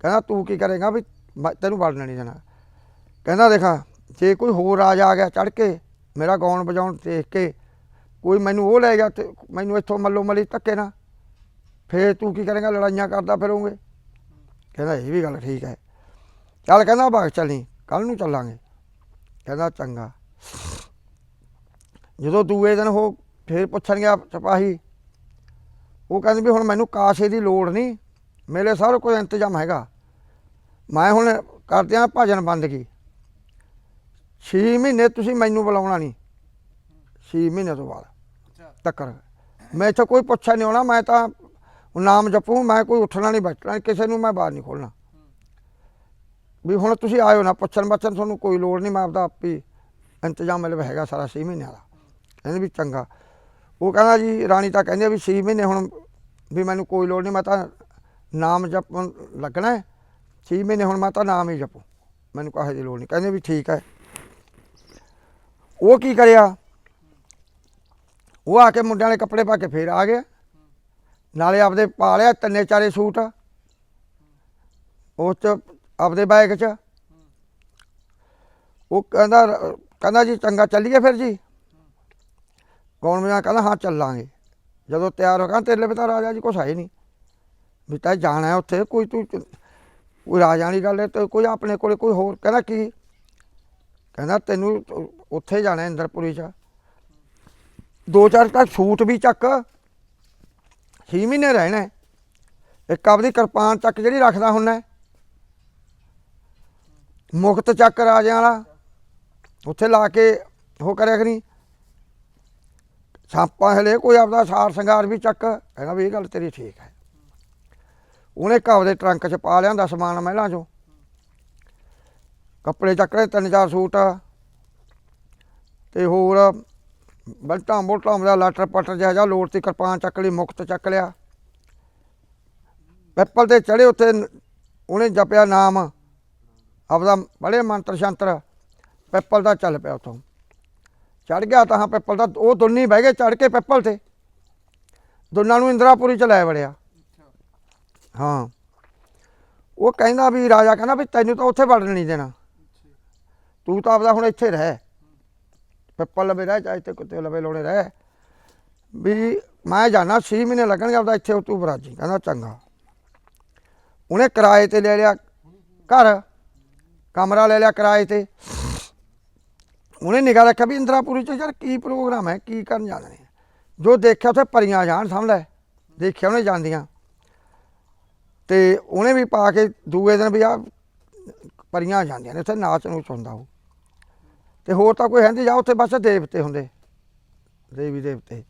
ਕਹਿੰਦਾ, ਤੂੰ ਕੀ ਕਰੇਗਾ ਵੀ ਮੈਂ ਤੈਨੂੰ ਵੜਨ ਨਹੀਂ ਦੇਣਾ। ਕਹਿੰਦਾ ਦੇਖਾ, ਜੇ ਕੋਈ ਹੋਰ ਰਾਜ ਆ ਗਿਆ ਚੜ ਕੇ, ਮੇਰਾ ਗਾਉਣ ਵਜਾਉਣ ਦੇਖ ਕੇ, ਕੋਈ ਮੈਨੂੰ ਉਹ ਲੈ ਗਿਆ ਤੇ ਮੈਨੂੰ ਇੱਥੋਂ ਮੱਲੋ ਮਲੀ ਧੱਕੇ ਨਾ ਫੇਰ ਤੂੰ ਕੀ ਕਰੇਂਗਾ, ਲੜਾਈਆਂ ਕਰਦਾ ਫਿਰੋਂਗੇ। ਕਹਿੰਦਾ ਇਹ ਵੀ ਗੱਲ ਠੀਕ ਹੈ। ਚੱਲ ਕਹਿੰਦਾ ਬਾਗ ਚੱਲੀ ਕੱਲ ਨੂੰ ਚੱਲਾਂਗੇ। ਕਹਿੰਦਾ ਚੰਗਾ। ਜਦੋਂ ਦੂਏ ਦਿਨ ਉਹ ਫੇਰ ਪੁੱਛਣ ਗਿਆ ਸਿਪਾਹੀ, ਉਹ ਕਹਿੰਦੇ ਵੀ ਹੁਣ ਮੈਨੂੰ ਕਾਸੇ ਦੀ ਲੋੜ ਨਹੀਂ, ਮੇਰੇ ਸਾਰਾ ਕੋਈ ਇੰਤਜ਼ਾਮ ਹੈਗਾ। ਮੈਂ ਹੁਣ ਕਰਦਿਆਂ ਭਜਨ ਬੰਦਗੀ 6 ਮਹੀਨੇ ਤੁਸੀਂ ਮੈਨੂੰ ਬੁਲਾਉਣਾ ਨਹੀਂ। 6 ਮਹੀਨੇ ਤੋਂ ਬਾਅਦ ਅੱਛਾ। ਤੱਕਰ। ਮੈਂ ਇੱਥੇ ਕੋਈ ਪੁੱਛਿਆ ਨਹੀਂ ਹੋਣਾ ਮੈਂ ਤਾਂ ਨਾਮ ਜਪੂ ਮੈਂ ਕੋਈ ਉੱਠਣਾ ਨਹੀਂ ਬੈਠਣਾ ਕਿਸੇ ਨੂੰ ਮੈਂ ਬਾਹਰ ਨਹੀਂ ਖੋਲਣਾ। ਵੀ ਹੁਣ ਤੁਸੀਂ ਆਇਓ ਨਾ ਪੁੱਛਣ ਬੱਚਣ ਤੁਹਾਨੂੰ ਕੋਈ ਲੋੜ ਨਹੀਂ ਮੈਂ ਆਪਦਾ ਆਪ ਹੀ ਇੰਤਜ਼ਾਮ ਮੇਰੇ ਕੋਲ ਹੈਗਾ ਸਾਰਾ 6 ਮਹੀਨਿਆਂ ਦਾ। ਕਹਿੰਦੇ ਵੀ ਚੰਗਾ। ਉਹ ਕਹਿੰਦਾ ਜੀ ਰਾਣੀ ਤਾਂ ਕਹਿੰਦੇ ਵੀ 6 ਮਹੀਨੇ ਹੁਣ ਵੀ ਮੈਨੂੰ ਕੋਈ ਲੋੜ ਨਹੀਂ ਮੈਂ ਤਾਂ ਨਾਮ ਜਪਣ ਲੱਗਣਾ ਹੈ। 6 ਮਹੀਨੇ ਹੁਣ ਮੈਂ ਤਾਂ ਨਾਮ ਹੀ ਜਪੋ। ਮੈਨੂੰ ਕਾਹੇ ਦੀ ਲੋੜ ਨਹੀਂ। ਕਹਿੰਦੇ ਵੀ ਠੀਕ ਹੈ। ਉਹ ਕੀ ਕਰਿਆ? ਉਹ ਆ ਕੇ ਮੁੰਡਿਆਂ ਵਾਲੇ ਕੱਪੜੇ ਪਾ ਕੇ ਫੇਰ ਆ ਗਿਆ। ਨਾਲੇ ਆਪਦੇ ਪਾ ਲਿਆ ਤਿੰਨੇ ਚਾਰੇ ਸੂਟ। ਉਸ ਚ, ਆਪਦੇ ਬੈਗ ਚ। ਉਹ ਕਹਿੰਦਾ ਕਹਿੰਦਾ ਜੀ ਚੰਗਾ ਚੱਲੀਏ ਫਿਰ ਜੀ। ਕੌਣ ਮੈਂ ਕਹਿੰਦਾ, ਹਾਂ ਚੱਲਾਂਗੇ। ਜਦੋਂ ਤਿਆਰ ਹੋ ਗਿਆ ਤੇਰੇ ਲਈ ਤਾਂ ਰਾਜਾ ਜੀ ਕੁਛ ਹੈ ਹੀ ਨਹੀਂ। ਵੀ ਤਾਂ ਜਾਣਾ ਉੱਥੇ, ਕੋਈ ਤੂੰ ਕੋਈ ਰਾਜਾ ਵਾਲੀ ਗੱਲ ਹੈ ਤੇ ਕੋਈ ਆਪਣੇ ਕੋਲੇ ਕੋਈ ਹੋਰ ਕਹਿੰਦਾ ਕੀ? ਕਹਿੰਦਾ ਤੈਨੂੰ ਉੱਥੇ ਜਾਣਾ ਇੰਦਰਪੁਰੀ ਚ। ਦੋ ਚਾਰ ਤਾਂ ਸੂਟ ਵੀ ਚੱਕ। ਛੇ ਮਹੀਨੇ ਰਹਿਣਾ ਹੈ। ਇੱਕ ਆਪਦੀ ਕਿਰਪਾਨ ਚੱਕ ਜਿਹੜੀ ਰੱਖਦਾ ਹੁੰਨਾ ਮੁਕਤ ਚੱਕ ਰਾਜਿਆਂ ਵਾਲਾ। ਉੱਥੇ ਲਾ ਕੇ ਉਹ ਕਰਿਆ ਕਰੀ। ਛਾਪਾਂ ਹਲੇ ਕੋਈ ਆਪਦਾ ਸਾਰ ਸ਼ਿੰਗਾਰ ਵੀ ਚੱਕ। ਕਹਿੰਦਾ ਵੀ ਇਹ ਗੱਲ ਤੇਰੀ ਠੀਕ ਹੈ। ਉਹਨੇ ਘਾਵ ਦੇ ਟਰੰਕ 'ਚ ਪਾ ਲਿਆਂਦਾ ਸਮਾਨ ਮਹਿਲਾਂ 'ਚੋਂ। ਕੱਪੜੇ ਚੱਕ ਤਿੰਨ ਚਾਰ ਸੂਟ। ਤੇ ਹੋਰ ਬਲਟਾਂ ਬੋਲਟਾਂ ਦਾ ਲਾਟਰ ਪਟਰ ਜਿਹਾ ਜਿਹਾ ਲੋੜ ਤੇ ਕਿਰਪਾਨ ਚੱਕ ਲਈ, ਮੁਕਤ ਚੱਕ ਲਿਆ। ਪੈਪਲ ਤੇ ਚੜੇ ਉੱਥੇ ਉਹਨੇ ਜਪਿਆ ਨਾਮ, ਆਪਦਾ ਬੜੇ ਮੰਤਰ ਸ਼ੰਤਰ, ਪੈਪਲ ਦਾ ਚੱਲ ਪਿਆ ਉਥੋਂ। ਚੜ ਗਿਆ ਤਾਂ ਹਾਂ, ਪਿੱਪਲ ਦਾ, ਉਹ ਦੁੰਨੀ ਬਹਿ ਗਏ ਚੜ ਕੇ ਪਿੱਪਲ ਤੇ। ਦੋਨਾਂ ਨੂੰ ਇੰਦਰਾਪੁਰੀ ਚ ਲੈ ਵੜਿਆ। ਹਾਂ। ਉਹ ਕਹਿੰਦਾ ਵੀ ਰਾਜਾ ਕਹਿੰਦਾ ਵੀ ਤੈਨੂੰ ਤਾਂ ਉੱਥੇ ਵੜਨ ਨਹੀਂ ਦੇਣਾ। ਤੂੰ ਤਾਂ ਆਪਦਾ ਹੁਣ ਇੱਥੇ ਰਹਿ। ਪਿੱਪਲ ਲਵੇ ਰਹਿ, ਚਾਹੇ ਤੇ ਕੁੱਤੇ ਲਵੇ ਲੋੜੇ ਰਹਿ। ਵੀ ਮੈਂ ਜਾਣਾ 6 ਮਹੀਨੇ ਲੱਗਣਗੇ ਆਪਦਾ ਇੱਥੇ, ਤੂੰ ਬਰਾਜੀ। ਕਹਿੰਦਾ ਚੰਗਾ। ਉਹਨੇ ਕਿਰਾਏ ਤੇ ਲੈ ਲਿਆ ਘਰ। ਕਮਰਾ ਲੈ ਲਿਆ ਕਿਰਾਏ ਤੇ। ਉਹਨੇ ਨਿਗਾਹ ਰੱਖਿਆ ਵੀ ਇੰਦਰਾਪੁਰੀ ਚ ਯਾਰ ਕੀ ਪ੍ਰੋਗਰਾਮ ਹੈ, ਕੀ ਕਰਨ ਜਾਣਾ ਨੇ ਜੋ ਦੇਖਿਆ ਉੱਥੇ ਪਰੀਆਂ ਜਾਣ ਸਮਝ ਲੈ ਦੇਖਿਆ ਉਹਨੇ ਜਾਂਦੀਆਂ। ਤੇ ਉਹਨੇ ਵੀ ਪਾ ਕੇ ਦੂਏ ਦਿਨ ਵੀ ਆ ਪਰੀਆਂ ਜਾਂਦੀਆਂ ਨੇ, ਉੱਥੇ ਨਾਚ ਨੂਚ ਹੁੰਦਾ ਉਹ। ਤੇ ਹੋਰ ਤਾਂ ਕੋਈ ਹੈ ਨਹੀਂ ਜਾ ਉੱਥੇ ਬਸ ਦੇਵਤੇ ਹੁੰਦੇ, ਦੇਵੀ ਦੇਵਤੇ।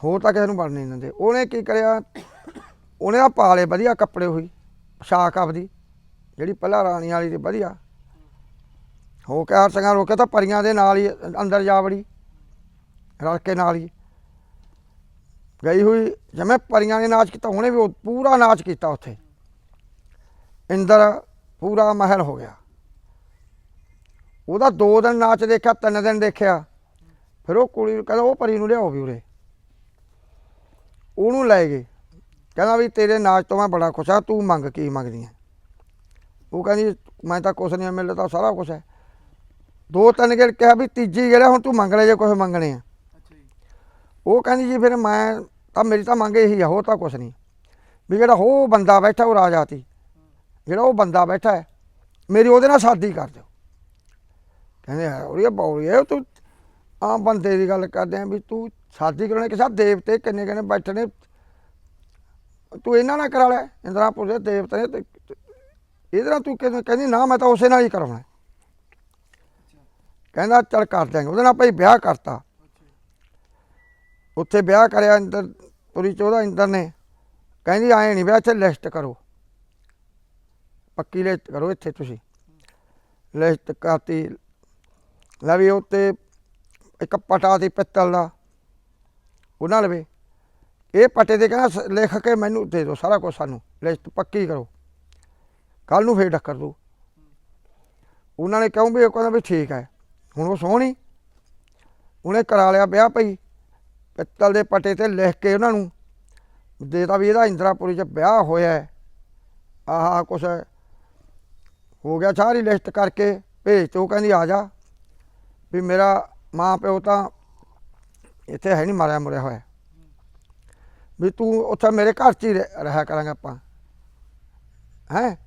ਹੋਰ ਤਾਂ ਕਿਸੇ ਨੂੰ ਬਣ ਨਹੀਂ ਦਿੰਦੇ। ਉਹਨੇ ਕੀ ਕਰਿਆ, ਉਹਨੇ ਆ ਪਾਲੇ ਵਧੀਆ ਕੱਪੜੇ ਹੋਈ ਪੋਸ਼ਾਕ ਆਪਦੀ, ਜਿਹੜੀ ਪਹਿਲਾਂ ਰਾਣੀ ਵਾਲੀ ਤੇ ਵਧੀਆ। ਹੋ ਕੇ ਹਰ ਰੋਕਿਆ ਤਾਂ ਪਰੀਆਂ ਦੇ ਨਾਲ ਹੀ ਅੰਦਰ ਜਾ ਵੜੀ, ਰਲ ਕੇ ਨਾਲ ਹੀ। ਗਈ ਹੋਈ, ਜਿਵੇਂ ਪਰੀਆਂ ਨੇ ਨਾਚ ਕੀਤਾ ਉਹਨੇ ਵੀ ਉਹ ਪੂਰਾ ਨਾਚ ਕੀਤਾ ਉੱਥੇ। ਇੰਦਰ ਪੂਰਾ ਮਹਿਲ ਹੋ ਗਿਆ। ਉਹਦਾ ਦੋ ਦਿਨ ਨਾਚ ਦੇਖਿਆ, ਤਿੰਨ ਦਿਨ ਦੇਖਿਆ। ਫਿਰ ਉਹ ਕੁੜੀ ਨੂੰ ਕਹਿੰਦਾ, ਉਹ ਪਰੀ ਨੂੰ ਲਿਆਓ ਵੀ ਉਰੇ। ਉਹਨੂੰ ਲੈ ਗਏ। ਕਹਿੰਦਾ ਵੀ ਤੇਰੇ ਨਾਚ ਤੋਂ ਮੈਂ ਬੜਾ ਖੁਸ਼ ਆ ਤੂੰ ਮੰਗ ਕੀ ਮੰਗਦੀ ਹੈ? ਉਹ ਕਹਿੰਦੀ, ਮੈਂ ਤਾਂ ਕੁਛ ਨਹੀਂ ਮਿਲਦਾ ਤਾਂ ਸਾਰਾ ਕੁਛ ਹੈ। ਦੋ ਤਿੰਨ ਗੇੜ ਕਿਹਾ ਵੀ ਤੀਜੀ ਗੇੜਾ ਹੁਣ ਤੂੰ ਮੰਗ ਲੈ ਜੇ ਕੁਛ ਮੰਗਣੇ ਆ। ਉਹ ਕਹਿੰਦੀ ਜੀ ਫਿਰ ਮੈਂ ਤਾਂ ਮੇਰੀ ਤਾਂ ਮੰਗ ਇਹੀ ਆ, ਹੋਰ ਤਾਂ ਕੁਛ ਨਹੀਂ। ਵੀ ਜਿਹੜਾ ਉਹ ਬੰਦਾ ਬੈਠਾ ਉਹ ਰਾਜਾ ਤੀ ਜਿਹੜਾ ਉਹ ਬੰਦਾ ਬੈਠਾ ਹੈ, ਮੇਰੀ ਉਹਦੇ ਨਾਲ ਸ਼ਾਦੀ ਕਰ ਦਿਓ। ਕਹਿੰਦੇ ਹੈ ਉਹ ਬੌਲੀਏ ਤੂੰ ਆਮ ਬੰਦੇ ਦੀ ਗੱਲ ਕਰਦੇ ਆ ਵੀ ਤੂੰ ਸ਼ਾਦੀ ਕਰਾਉਣੇ ਕਿਸੇ ਦੇਵਤੇ ਕਿੰਨੇ ਕਿੰਨੇ ਬੈਠੇ ਨੇ ਤੂੰ ਇਹਨਾਂ ਨਾਲ ਕਰਾ ਲੈ, ਇੰਦਰਾਪੁਰ ਦੇ ਦੇਵਤੇ ਨੇ ਇਹਦੇ ਨਾਲ ਤੂੰ ਕਹਿੰਦੀ ਕਹਿੰਦੀ ਨਾ ਮੈਂ ਤਾਂ ਉਸੇ ਨਾਲ ਹੀ ਕਰਾਉਣਾ। ਕਹਿੰਦਾ ਚੱਲ ਕਰ ਦਿਆਂਗੇ, ਉਹਦੇ ਨਾਲ ਭਾਈ ਵਿਆਹ ਕਰਤਾ। ਉੱਥੇ ਵਿਆਹ ਕਰਿਆ ਇੰਦਰ, ਪੁਰੀ ਚ ਉਹਦਾ ਇੰਦਰ ਨੇ। ਕਹਿੰਦੀ, ਆਏ ਨਹੀਂ ਵਿਆਹ, ਇੱਥੇ ਲਿਸਟ ਕਰੋ। ਪੱਕੀ ਲਿਸਟ ਕਰੋ ਇੱਥੇ ਤੁਸੀਂ। ਲਿਸਟ ਕਰਤੀ। ਲੈ ਉੱਤੇ ਇੱਕ ਪਟਾ ਦੀ ਪਿੱਤਲ ਦਾ। ਉਹਨਾਂ ਲਵੇ। ਇਹ ਪਟੇ ਦੇ ਕਹਿੰਦਾ, ਸ- ਲਿਖ ਕੇ ਮੈਨੂੰ ਦੇ ਦਿਓ ਸਾਰਾ ਕੁਝ ਸਾਨੂੰ। ਲਿਸਟ ਪੱਕੀ ਕਰੋ। ਕੱਲ ਨੂੰ ਫੇਰ ਡੱਕਰ ਦੂ। ਉਹਨਾਂ ਨੇ ਕਿਉਂ ਵੀ ਉਹ ਕਹਿੰਦਾ ਵੀ ਠੀਕ ਹੈ। ਹੁਣ ਉਹ ਸੋਹਣੀ ਉਹਨੇ ਕਰਾ ਲਿਆ ਵਿਆਹ ਭਈ। ਪਿੱਤਲ ਦੇ ਪਟੇ ਤੇ ਲਿਖ ਕੇ ਉਹਨਾਂ ਨੂੰ ਦੇਤਾ ਵੀ ਇਹਦਾ ਇੰਦਰਾਪੁਰੀ ਚ ਵਿਆਹ ਹੋਇਆ ਹੈ। ਆਹ, ਕੁਛ ਹੋ ਗਿਆ, ਸਾਰੀ ਲਿਸਟ ਕਰਕੇ ਭੇਜ ਤੇ ਉਹ ਕਹਿੰਦੀ, ਆ ਜਾ। ਵੀ ਮੇਰਾ ਮਾਂ ਪਿਓ ਤਾਂ ਇੱਥੇ ਹੈ ਨਹੀਂ ਮਾਰਿਆ ਮੁਰਿਆ ਹੋਇਆ। ਵੀ ਤੂੰ ਉੱਥੇ ਮੇਰੇ ਘਰ 'ਚ ਹੀ ਰਹਿ- ਰਿਹਾ ਕਰਾਂਗੇ ਆਪਾਂ। ਹੈ?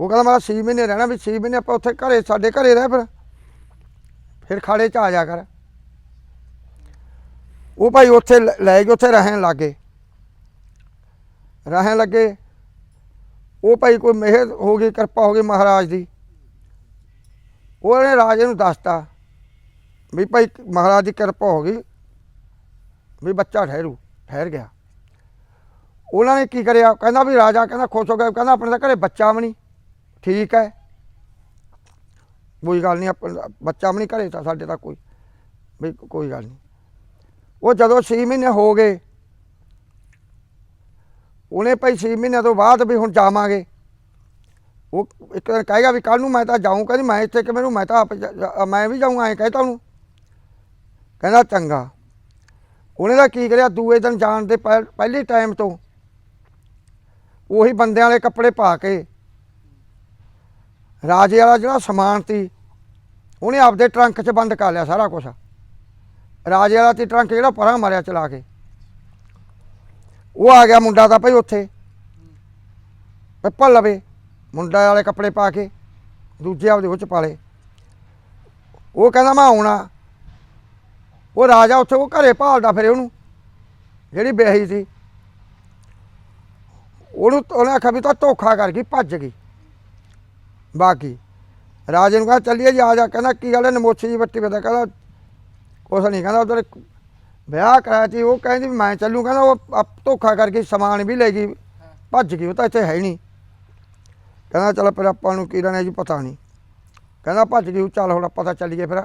ਉਹ ਕਹਿੰਦਾ, ਮੈਂ 6 ਮਹੀਨੇ ਰਹਿਣਾ, ਵੀ 6 ਮਹੀਨੇ ਆਪਾਂ ਉੱਥੇ ਘਰੇ, ਸਾਡੇ ਘਰੇ ਰਹਿ ਫਿਰ। ਫਿਰ ਖਾੜੇ 'ਚ ਆ ਜਾ ਕਰ। ਉਹ ਭਾਈ ਉੱਥੇ ਲੈ ਲੈ ਕੇ ਉੱਥੇ ਰਹਿਣ ਲੱਗੇ। ਰਹਿਣ ਲੱਗੇ। ਉਹ ਭਾਈ ਕੋਈ ਮਿਹਰ ਹੋ ਗਈ, ਕਿਰਪਾ ਹੋ ਗਈ ਮਹਾਰਾਜ ਦੀ। ਉਹਨੇ ਰਾਜੇ ਨੂੰ ਦੱਸਤਾ ਵੀ ਭਾਈ ਮਹਾਰਾਜ ਦੀ ਕਿਰਪਾ ਹੋ ਗਈ ਵੀ ਬੱਚਾ ਠਹਿਰੂ, ਠਹਿਰ ਗਿਆ। ਉਹਨਾਂ ਨੇ ਕੀ ਕਰਿਆ? ਕਹਿੰਦਾ ਵੀ ਰਾਜਾ ਕਹਿੰਦਾ ਖੁਸ਼ ਹੋ ਗਿਆ, ਕਹਿੰਦਾ ਆਪਣੇ ਤਾਂ ਘਰੇ ਬੱਚਾ ਵੀ ਨਹੀਂ। ਠੀਕ ਹੈ। ਕੋਈ ਗੱਲ ਨਹੀਂ, ਆਪਣਾ ਬੱਚਾ ਵੀ ਨਹੀਂ ਘਰੇ ਤਾਂ ਸਾਡੇ ਤਾਂ ਕੋਈ, ਵੀ ਕੋਈ ਗੱਲ ਨਹੀਂ। ਉਹ ਜਦੋਂ 6 ਮਹੀਨੇ ਹੋ ਗਏ, ਉਹਨੇ ਭਾਈ 6 ਮਹੀਨਿਆਂ ਤੋਂ ਬਾਅਦ ਵੀ ਹੁਣ ਜਾਵਾਂਗੇ। ਉਹ ਇੱਕ ਦਿਨ ਕਹੇਗਾ ਵੀ ਕੱਲ ਨੂੰ ਮੈਂ ਤਾਂ ਜਾਊਂ, ਕਹਿੰਦੀ ਮੈਂ ਇੱਥੇ ਕਿ ਮੈਨੂੰ ਮੈਂ ਤਾਂ ਆਪ ਮੈਂ ਵੀ ਜਾਊਂ, ਐਂ ਕਹਿਤਾ ਉਹਨੂੰ। ਕਹਿੰਦਾ ਚੰਗਾ। ਉਹਨੇ ਤਾਂ ਕੀ ਕਰਿਆ, ਦੂਏ ਦਿਨ ਜਾਣ ਦੇ ਪਹਿ- ਪਹਿਲੇ ਟਾਈਮ ਤੋਂ ਉਹੀ ਬੰਦਿਆਂ ਵਾਲੇ ਕੱਪੜੇ ਪਾ ਕੇ ਰਾਜੇ ਵਾਲਾ ਜਿਹੜਾ ਸਮਾਨ ਸੀ, ਉਹਨੇ ਆਪਦੇ ਟਰੰਕ 'ਚ ਬੰਦ ਕਰ ਲਿਆ ਸਾਰਾ ਕੁਝ ਰਾਜੇ ਵਾਲਾ ਤੇ ਟਰੰਕ ਜਿਹੜਾ ਪਰਾਂ ਮਾਰਿਆ ਚਲਾ ਕੇ। ਉਹ ਆ ਗਿਆ ਮੁੰਡਾ ਤਾਂ ਭਾਈ ਉੱਥੇ। ਪਿੱਪਲ ਲਵੇ। ਮੁੰਡਾ ਵਾਲੇ ਕੱਪੜੇ ਪਾ ਕੇ ਦੂਜੇ ਆਪਦੇ ਉਹ ਚ ਪਾ ਉਹ ਕਹਿੰਦਾ ਮੈਂ ਆਉਣਾ। ਉਹ ਰਾਜਾ ਉੱਥੇ, ਉਹ ਘਰੇ ਭਾਲਦਾ ਫਿਰੇ ਉਹਨੂੰ। ਜਿਹੜੀ ਵਿਆਹੀ ਸੀ। ਉਹਨੂੰ ਉਹਨੇ ਆਖਿਆ ਵੀ ਤਾਂ ਧੋਖਾ ਕਰ ਗਈ, ਭੱਜ ਗਈ। ਬਾਕੀ ਰਾਜੇ ਨੂੰ ਕਹਿੰਦਾ ਚੱਲੀਏ ਜੀ ਆ ਜਾ। ਕਹਿੰਦਾ, ਕੀ ਗੱਲ ਹੈ, ਨਮੋਛੀ ਜੀ ਬੱਟੀ ਪਤਾ ਕਹਿੰਦਾ ਕੁਛ ਨਹੀਂ ਕਹਿੰਦਾ ਉਧਰ ਵਿਆਹ ਕਰਾਇਆ ਸੀ, ਉਹ ਕਹਿੰਦੀ ਵੀ ਮੈਂ ਚੱਲੂ, ਕਹਿੰਦਾ ਉਹ ਆਪ- ਧੋਖਾ ਕਰਕੇ ਸਮਾਨ ਵੀ ਲੈ ਗਈ, ਭੱਜ ਗਈ, ਉਹ ਤਾਂ ਇੱਥੇ ਹੈ ਹੀ ਨਹੀਂ। ਕਹਿੰਦਾ ਚਲ ਫਿਰ ਆਪਾਂ ਨੂੰ ਕੀ ਰਹਿਣਾ ਜੀ, ਪਤਾ ਨਹੀਂ। ਕਹਿੰਦਾ ਭੱਜ ਗਈ, ਉਹ ਚੱਲ ਹੁਣ ਆਪਾਂ ਤਾਂ ਚੱਲੀਏ ਫਿਰ।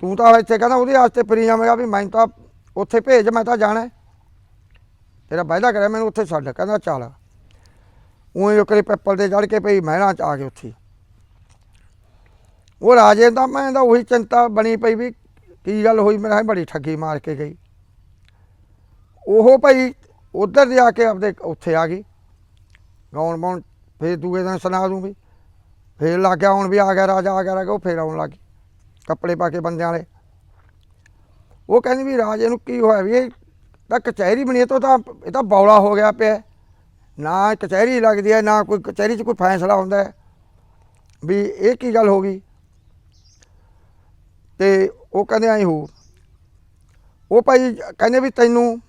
ਤੂੰ ਤਾਂ ਇੱਥੇ ਕਹਿੰਦਾ ਉਹਦੇ ਵਾਸਤੇ ਫਰੀ ਜਾਵੇਂਗਾ ਵੀ ਮੈਂ ਤਾਂ ਉੱਥੇ ਭੇਜ, ਮੈਂ ਤਾਂ ਜਾਣਾ। ਹੈ। ਤੇਰਾ ਵਾਅਦਾ ਕਰਿਆ, ਮੈਨੂੰ ਉੱਥੇ ਛੱਡ। ਕਹਿੰਦਾ ਚੱਲ। ਉਹੀ ਕਰੀ ਪਿੱਪਲ ਦੇ ਚੜ ਕੇ ਪਈ ਮਹਿਰਾਂ ਚ ਆ ਗਏ ਉੱਥੇ। ਉਹ ਰਾਜੇ ਦਾ, ਮੈਂ ਦਾ ਉਹੀ ਚਿੰਤਾ ਬਣੀ ਪਈ ਵੀ ਕੀ ਗੱਲ ਹੋਈ? ਮੇਰਾ ਬੜੀ ਠੱਗੀ ਮਾਰ ਕੇ ਗਈ। ਉਹ ਭਾਈ ਉਧਰ ਜਾ ਕੇ ਆਪਦੇ ਉੱਥੇ ਆ ਗਈ। ਗਾਉਣ ਬਾਉਣ ਫੇਰ ਦੂਏ ਦਿਨ ਸੁਣਾ ਦੂੰ ਵੀ। ਫੇਰ ਲੱਗ ਗਿਆ ਹੁਣ ਵੀ ਆ ਗਿਆ ਰਾਜਾ, ਆ ਗਿਆ ਰਾਜਾ, ਉਹ ਫੇਰ ਆਉਣ ਲੱਗ ਗਈ। ਕੱਪੜੇ ਪਾ ਕੇ ਬੰਦਿਆਂ ਵਾਲੇ। ਉਹ ਕਹਿੰਦੀ ਵੀ ਰਾਜੇ ਨੂੰ ਕੀ ਹੋਇਆ ਵੀ ਇਹ ਤਾਂ ਕਚਹਿਰੀ ਬਣੀ ਇਹ ਤੋਂ ਤਾਂ, ਇਹ ਤਾਂ ਬੌਲਾ ਹੋ ਗਿਆ ਪਿਆ। ਨਾ ਕਚਹਿਰੀ ਲੱਗਦੀ ਹੈ, ਨਾ ਕੋਈ ਕਚਹਿਰੀ 'ਚ ਕੋਈ ਫੈਸਲਾ ਹੁੰਦਾ ਵੀ ਇਹ ਕੀ ਗੱਲ ਹੋ ਗਈ? ਤੇ ਉਹ ਕਹਿੰਦੇ ਆਈ ਹੋ। ਉਹ ਭਾਈ ਕਹਿੰਦੇ ਵੀ ਤੈਨੂੰ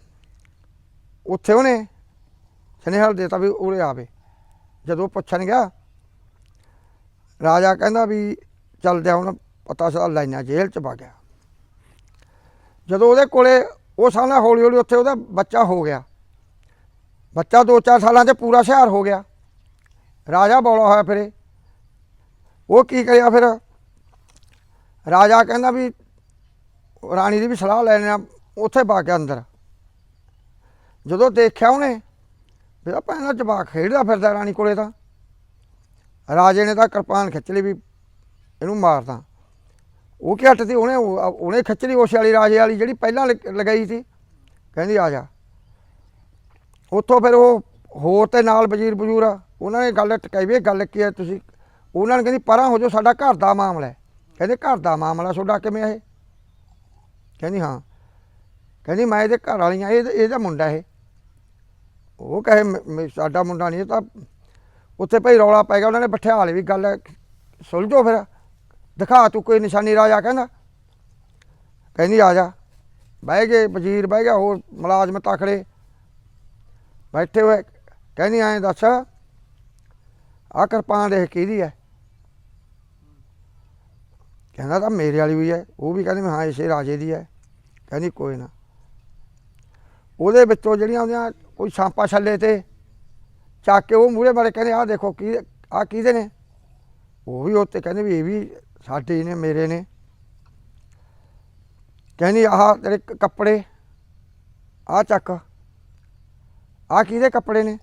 ਉੱਥੇ ਉਹਨੇ ਸੁਨੇਹਾ ਦੇਤਾ ਵੀ ਉਰੇ ਆਵੇ। ਜਦੋਂ ਪੁੱਛਣ ਗਿਆ, ਰਾਜਾ ਕਹਿੰਦਾ ਵੀ ਚੱਲਦਿਆ ਹੁਣ ਪਤਾ ਸਾ ਲੈਣਾ ਜੇਲ੍ਹ ਚ ਪਾ ਗਿਆ। ਜਦੋਂ ਉਹਦੇ ਕੋਲੇ ਉਹ ਸਾਲਾ ਹੌਲੀ ਹੌਲੀ ਉੱਥੇ ਉਹਦਾ ਬੱਚਾ ਹੋ ਗਿਆ। ਬੱਚਾ 2-4 ਸਾਲਾਂ 'ਚ ਪੂਰਾ ਸ਼ਹਿਰ ਹੋ ਗਿਆ। ਰਾਜਾ ਬੋਲਾ ਹੋਇਆ ਫਿਰੇ। ਉਹ ਕੀ ਕਰਿਆ ਫਿਰ? ਰਾਜਾ ਕਹਿੰਦਾ ਵੀ ਰਾਣੀ ਦੀ ਵੀ ਸਲਾਹ ਲੈ ਲੈਣਾ ਉੱਥੇ ਪਾ ਕੇ ਅੰਦਰ। ਜਦੋਂ ਦੇਖਿਆ ਉਹਨੇ, ਵੀ ਤਾਂ ਭੈਣਾ ਜਵਾਕ ਖੇਡਦਾ ਫਿਰਦਾ ਰਾਣੀ ਕੋਲੇ ਤਾਂ। ਰਾਜੇ ਨੇ ਤਾਂ ਕਿਰਪਾਨ ਖਿੱਚ ਲਈ ਵੀ ਇਹਨੂੰ ਮਾਰਦਾ। ਉਹ ਕੀ ਹੱਟ ਸੀ, ਉਹਨੇ ਉਹਨੇ ਖਿੱਚ ਲਈ ਉਸ ਵਾਲੀ, ਰਾਜੇ ਵਾਲੀ ਜਿਹੜੀ ਪਹਿਲਾਂ ਲਗਾਈ ਸੀ। ਕਹਿੰਦੀ, ਆ ਜਾ। ਉੱਥੋਂ ਫਿਰ ਉਹ ਹੋਰ ਤੇ ਨਾਲ ਵਜ਼ੀਰ ਬਜੂਰ ਆ ਉਹਨਾਂ ਨੇ ਗੱਲ ਟਕਾਈ ਵੀ, ਇਹ ਗੱਲ ਕੀ ਹੈ ਤੁਸੀਂ? ਉਹਨਾਂ ਨੇ ਕਹਿੰਦੀ, ਪਰਾਂ ਹੋ ਜਾਓ, ਸਾਡਾ ਘਰ ਦਾ ਮਾਮਲਾ ਹੈ। ਕਹਿੰਦੇ ਘਰ ਦਾ ਮਾਮਲਾ ਤੁਹਾਡਾ ਕਿਵੇਂ ਇਹ? ਕਹਿੰਦੀ ਹਾਂ। ਕਹਿੰਦੀ ਮੈਂ ਇਹਦੇ ਘਰ ਵਾਲੀ ਆ ਇਹ ਇਹਦਾ ਮੁੰਡਾ ਇਹ। ਉਹ ਕਹੇ ਸਾਡਾ ਮੁੰਡਾ ਨਹੀਂ, ਇਹ ਤਾਂ ਉੱਥੇ ਭਾਈ ਰੌਲਾ ਪੈ ਗਿਆ, ਉਹਨਾਂ ਨੇ ਬਿਠਾ ਵੀ ਗੱਲ, ਸੁਲਝੋ ਫਿਰ। ਦਿਖਾ ਤੂੰ ਕੋਈ ਨਿਸ਼ਾਨੀ ਰਾਜਾ ਕਹਿੰਦਾ। ਕਹਿੰਦੀ, ਆ ਜਾ। ਬਹਿ ਗਏ, ਵਜ਼ੀਰ ਬਹਿ ਗਿਆ, ਹੋਰ ਮੁਲਾਜ਼ਮ ਤਕੜੇ। ਬੈਠੇ ਹੋਏ। ਕਹਿੰਦੀ, ਐਂ ਦੱਸ ਆ ਕਿਰਪਾਨ ਦੇਖ ਕਿਹਦੀ ਹੈ? ਕਹਿੰਦਾ ਤਾਂ ਮੇਰੇ ਵਾਲੀ ਵੀ ਹੈ, ਉਹ ਵੀ ਕਹਿੰਦੀ ਵੀ ਹਾਂ ਇਸੇ ਰਾਜੇ ਦੀ ਹੈ। ਕਹਿੰਦੀ ਕੋਈ ਨਾ। ਉਹਦੇ ਵਿੱਚੋਂ ਜਿਹੜੀਆਂ ਉਹਦੀਆਂ ਕੋਈ ਛਾਂਪਾ ਛੱਲੇ ਤੇ ਚੱਕ ਕੇ ਉਹ ਮੂਹਰੇ ਵਾਲੇ ਕਹਿੰਦੇ ਆਹ ਦੇਖੋ ਕੀ, ਆਹ ਕਿਹਦੇ ਨੇ? ਉਹ ਵੀ ਉੱਤੇ ਕਹਿੰਦੇ ਵੀ ਇਹ ਵੀ ਸਾਡੇ ਨੇ, ਮੇਰੇ ਨੇ। ਕਹਿੰਦੀ ਆਹ ਤੇਰੇ ਕੱਪੜੇ, ਆਹ ਚੱਕ। ਆਹ ਕਿਹਦੇ ਕੱਪੜੇ ਨੇ?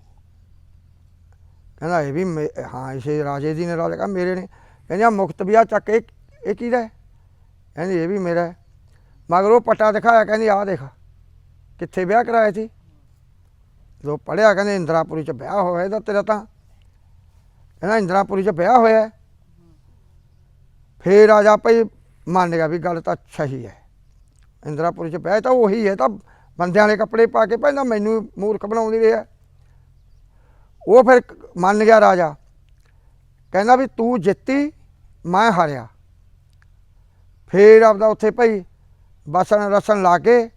ਕਹਿੰਦਾ ਇਹ ਵੀ ਮੇ- ਹਾਂ ਇਸੇ ਰਾਜੇ ਦੀ ਨੇ, ਰਾਜਾ ਕਹਿੰਦਾ ਮੇਰੇ ਨੇ। ਕਹਿੰਦੀ ਮੁਕਤ ਵੀ ਆ ਚੱਕ ਇਹ ਇਹ ਕਿਹਦਾ ਹੈ। ਕਹਿੰਦੀ, ਇਹ ਵੀ ਮੇਰਾ ਹੈ। ਮਗਰ ਉਹ ਪੱਟਾ ਦਿਖਾਇਆ, ਕਹਿੰਦੀ, ਆਹ ਦੇਖ, ਕਿੱਥੇ ਵਿਆਹ ਕਰਾਇਆ ਸੀ। ਜੋ ਪੜਿਆ ਕਹਿੰਦੇ, ਇੰਦਰਾਪੁਰੀ ਚ ਵਿਆਹ ਹੋਇਆ ਇਹਦਾ ਤੇਰਾ ਤਾਂ। ਕਹਿੰਦਾ, ਇੰਦਰਾਪੁਰੀ ਚ ਵਿਆਹ ਹੋਇਆ ਹੈ। ਫੇਰ ਰਾਜਾ ਭਾਈ ਮੰਨ ਗਿਆ ਵੀ ਗੱਲ ਤਾਂ ਸਹੀ ਹੈ। ਇੰਦਰਾਪੁਰੀ ਚ ਵਿਆਹ ਤਾਂ ਉਹੀ ਹੈ ਤਾਂ ਬੰਦਿਆਂ ਵਾਲੇ ਕੱਪੜੇ ਪਾ ਕੇ ਪਹਿਲਾਂ ਮੈਨੂੰ ਮੂਰਖ ਬਣਾਉਂਦੀ ਰਿਹਾ। ਉਹ ਫਿਰ ਮੰਨ ਗਿਆ ਰਾਜਾ। ਕਹਿੰਦਾ ਵੀ ਤੂੰ ਜਿੱਤੀ, ਮੈਂ ਹਾਰਿਆ। ਫੇਰ ਆਪਦਾ ਉੱਥੇ ਭਾਈ ਬਸਣ ਰਸਣ ਲਾ ਕੇ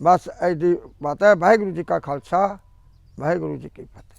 ਬਸ ਐਡੀ ਬਾਤ ਹੈ, ਵਾਹਿਗੁਰੂ ਜੀ ਕਾ ਖਾਲਸਾ, ਵਾਹਿਗੁਰੂ ਜੀ ਕੀ ਫਤਿਹ।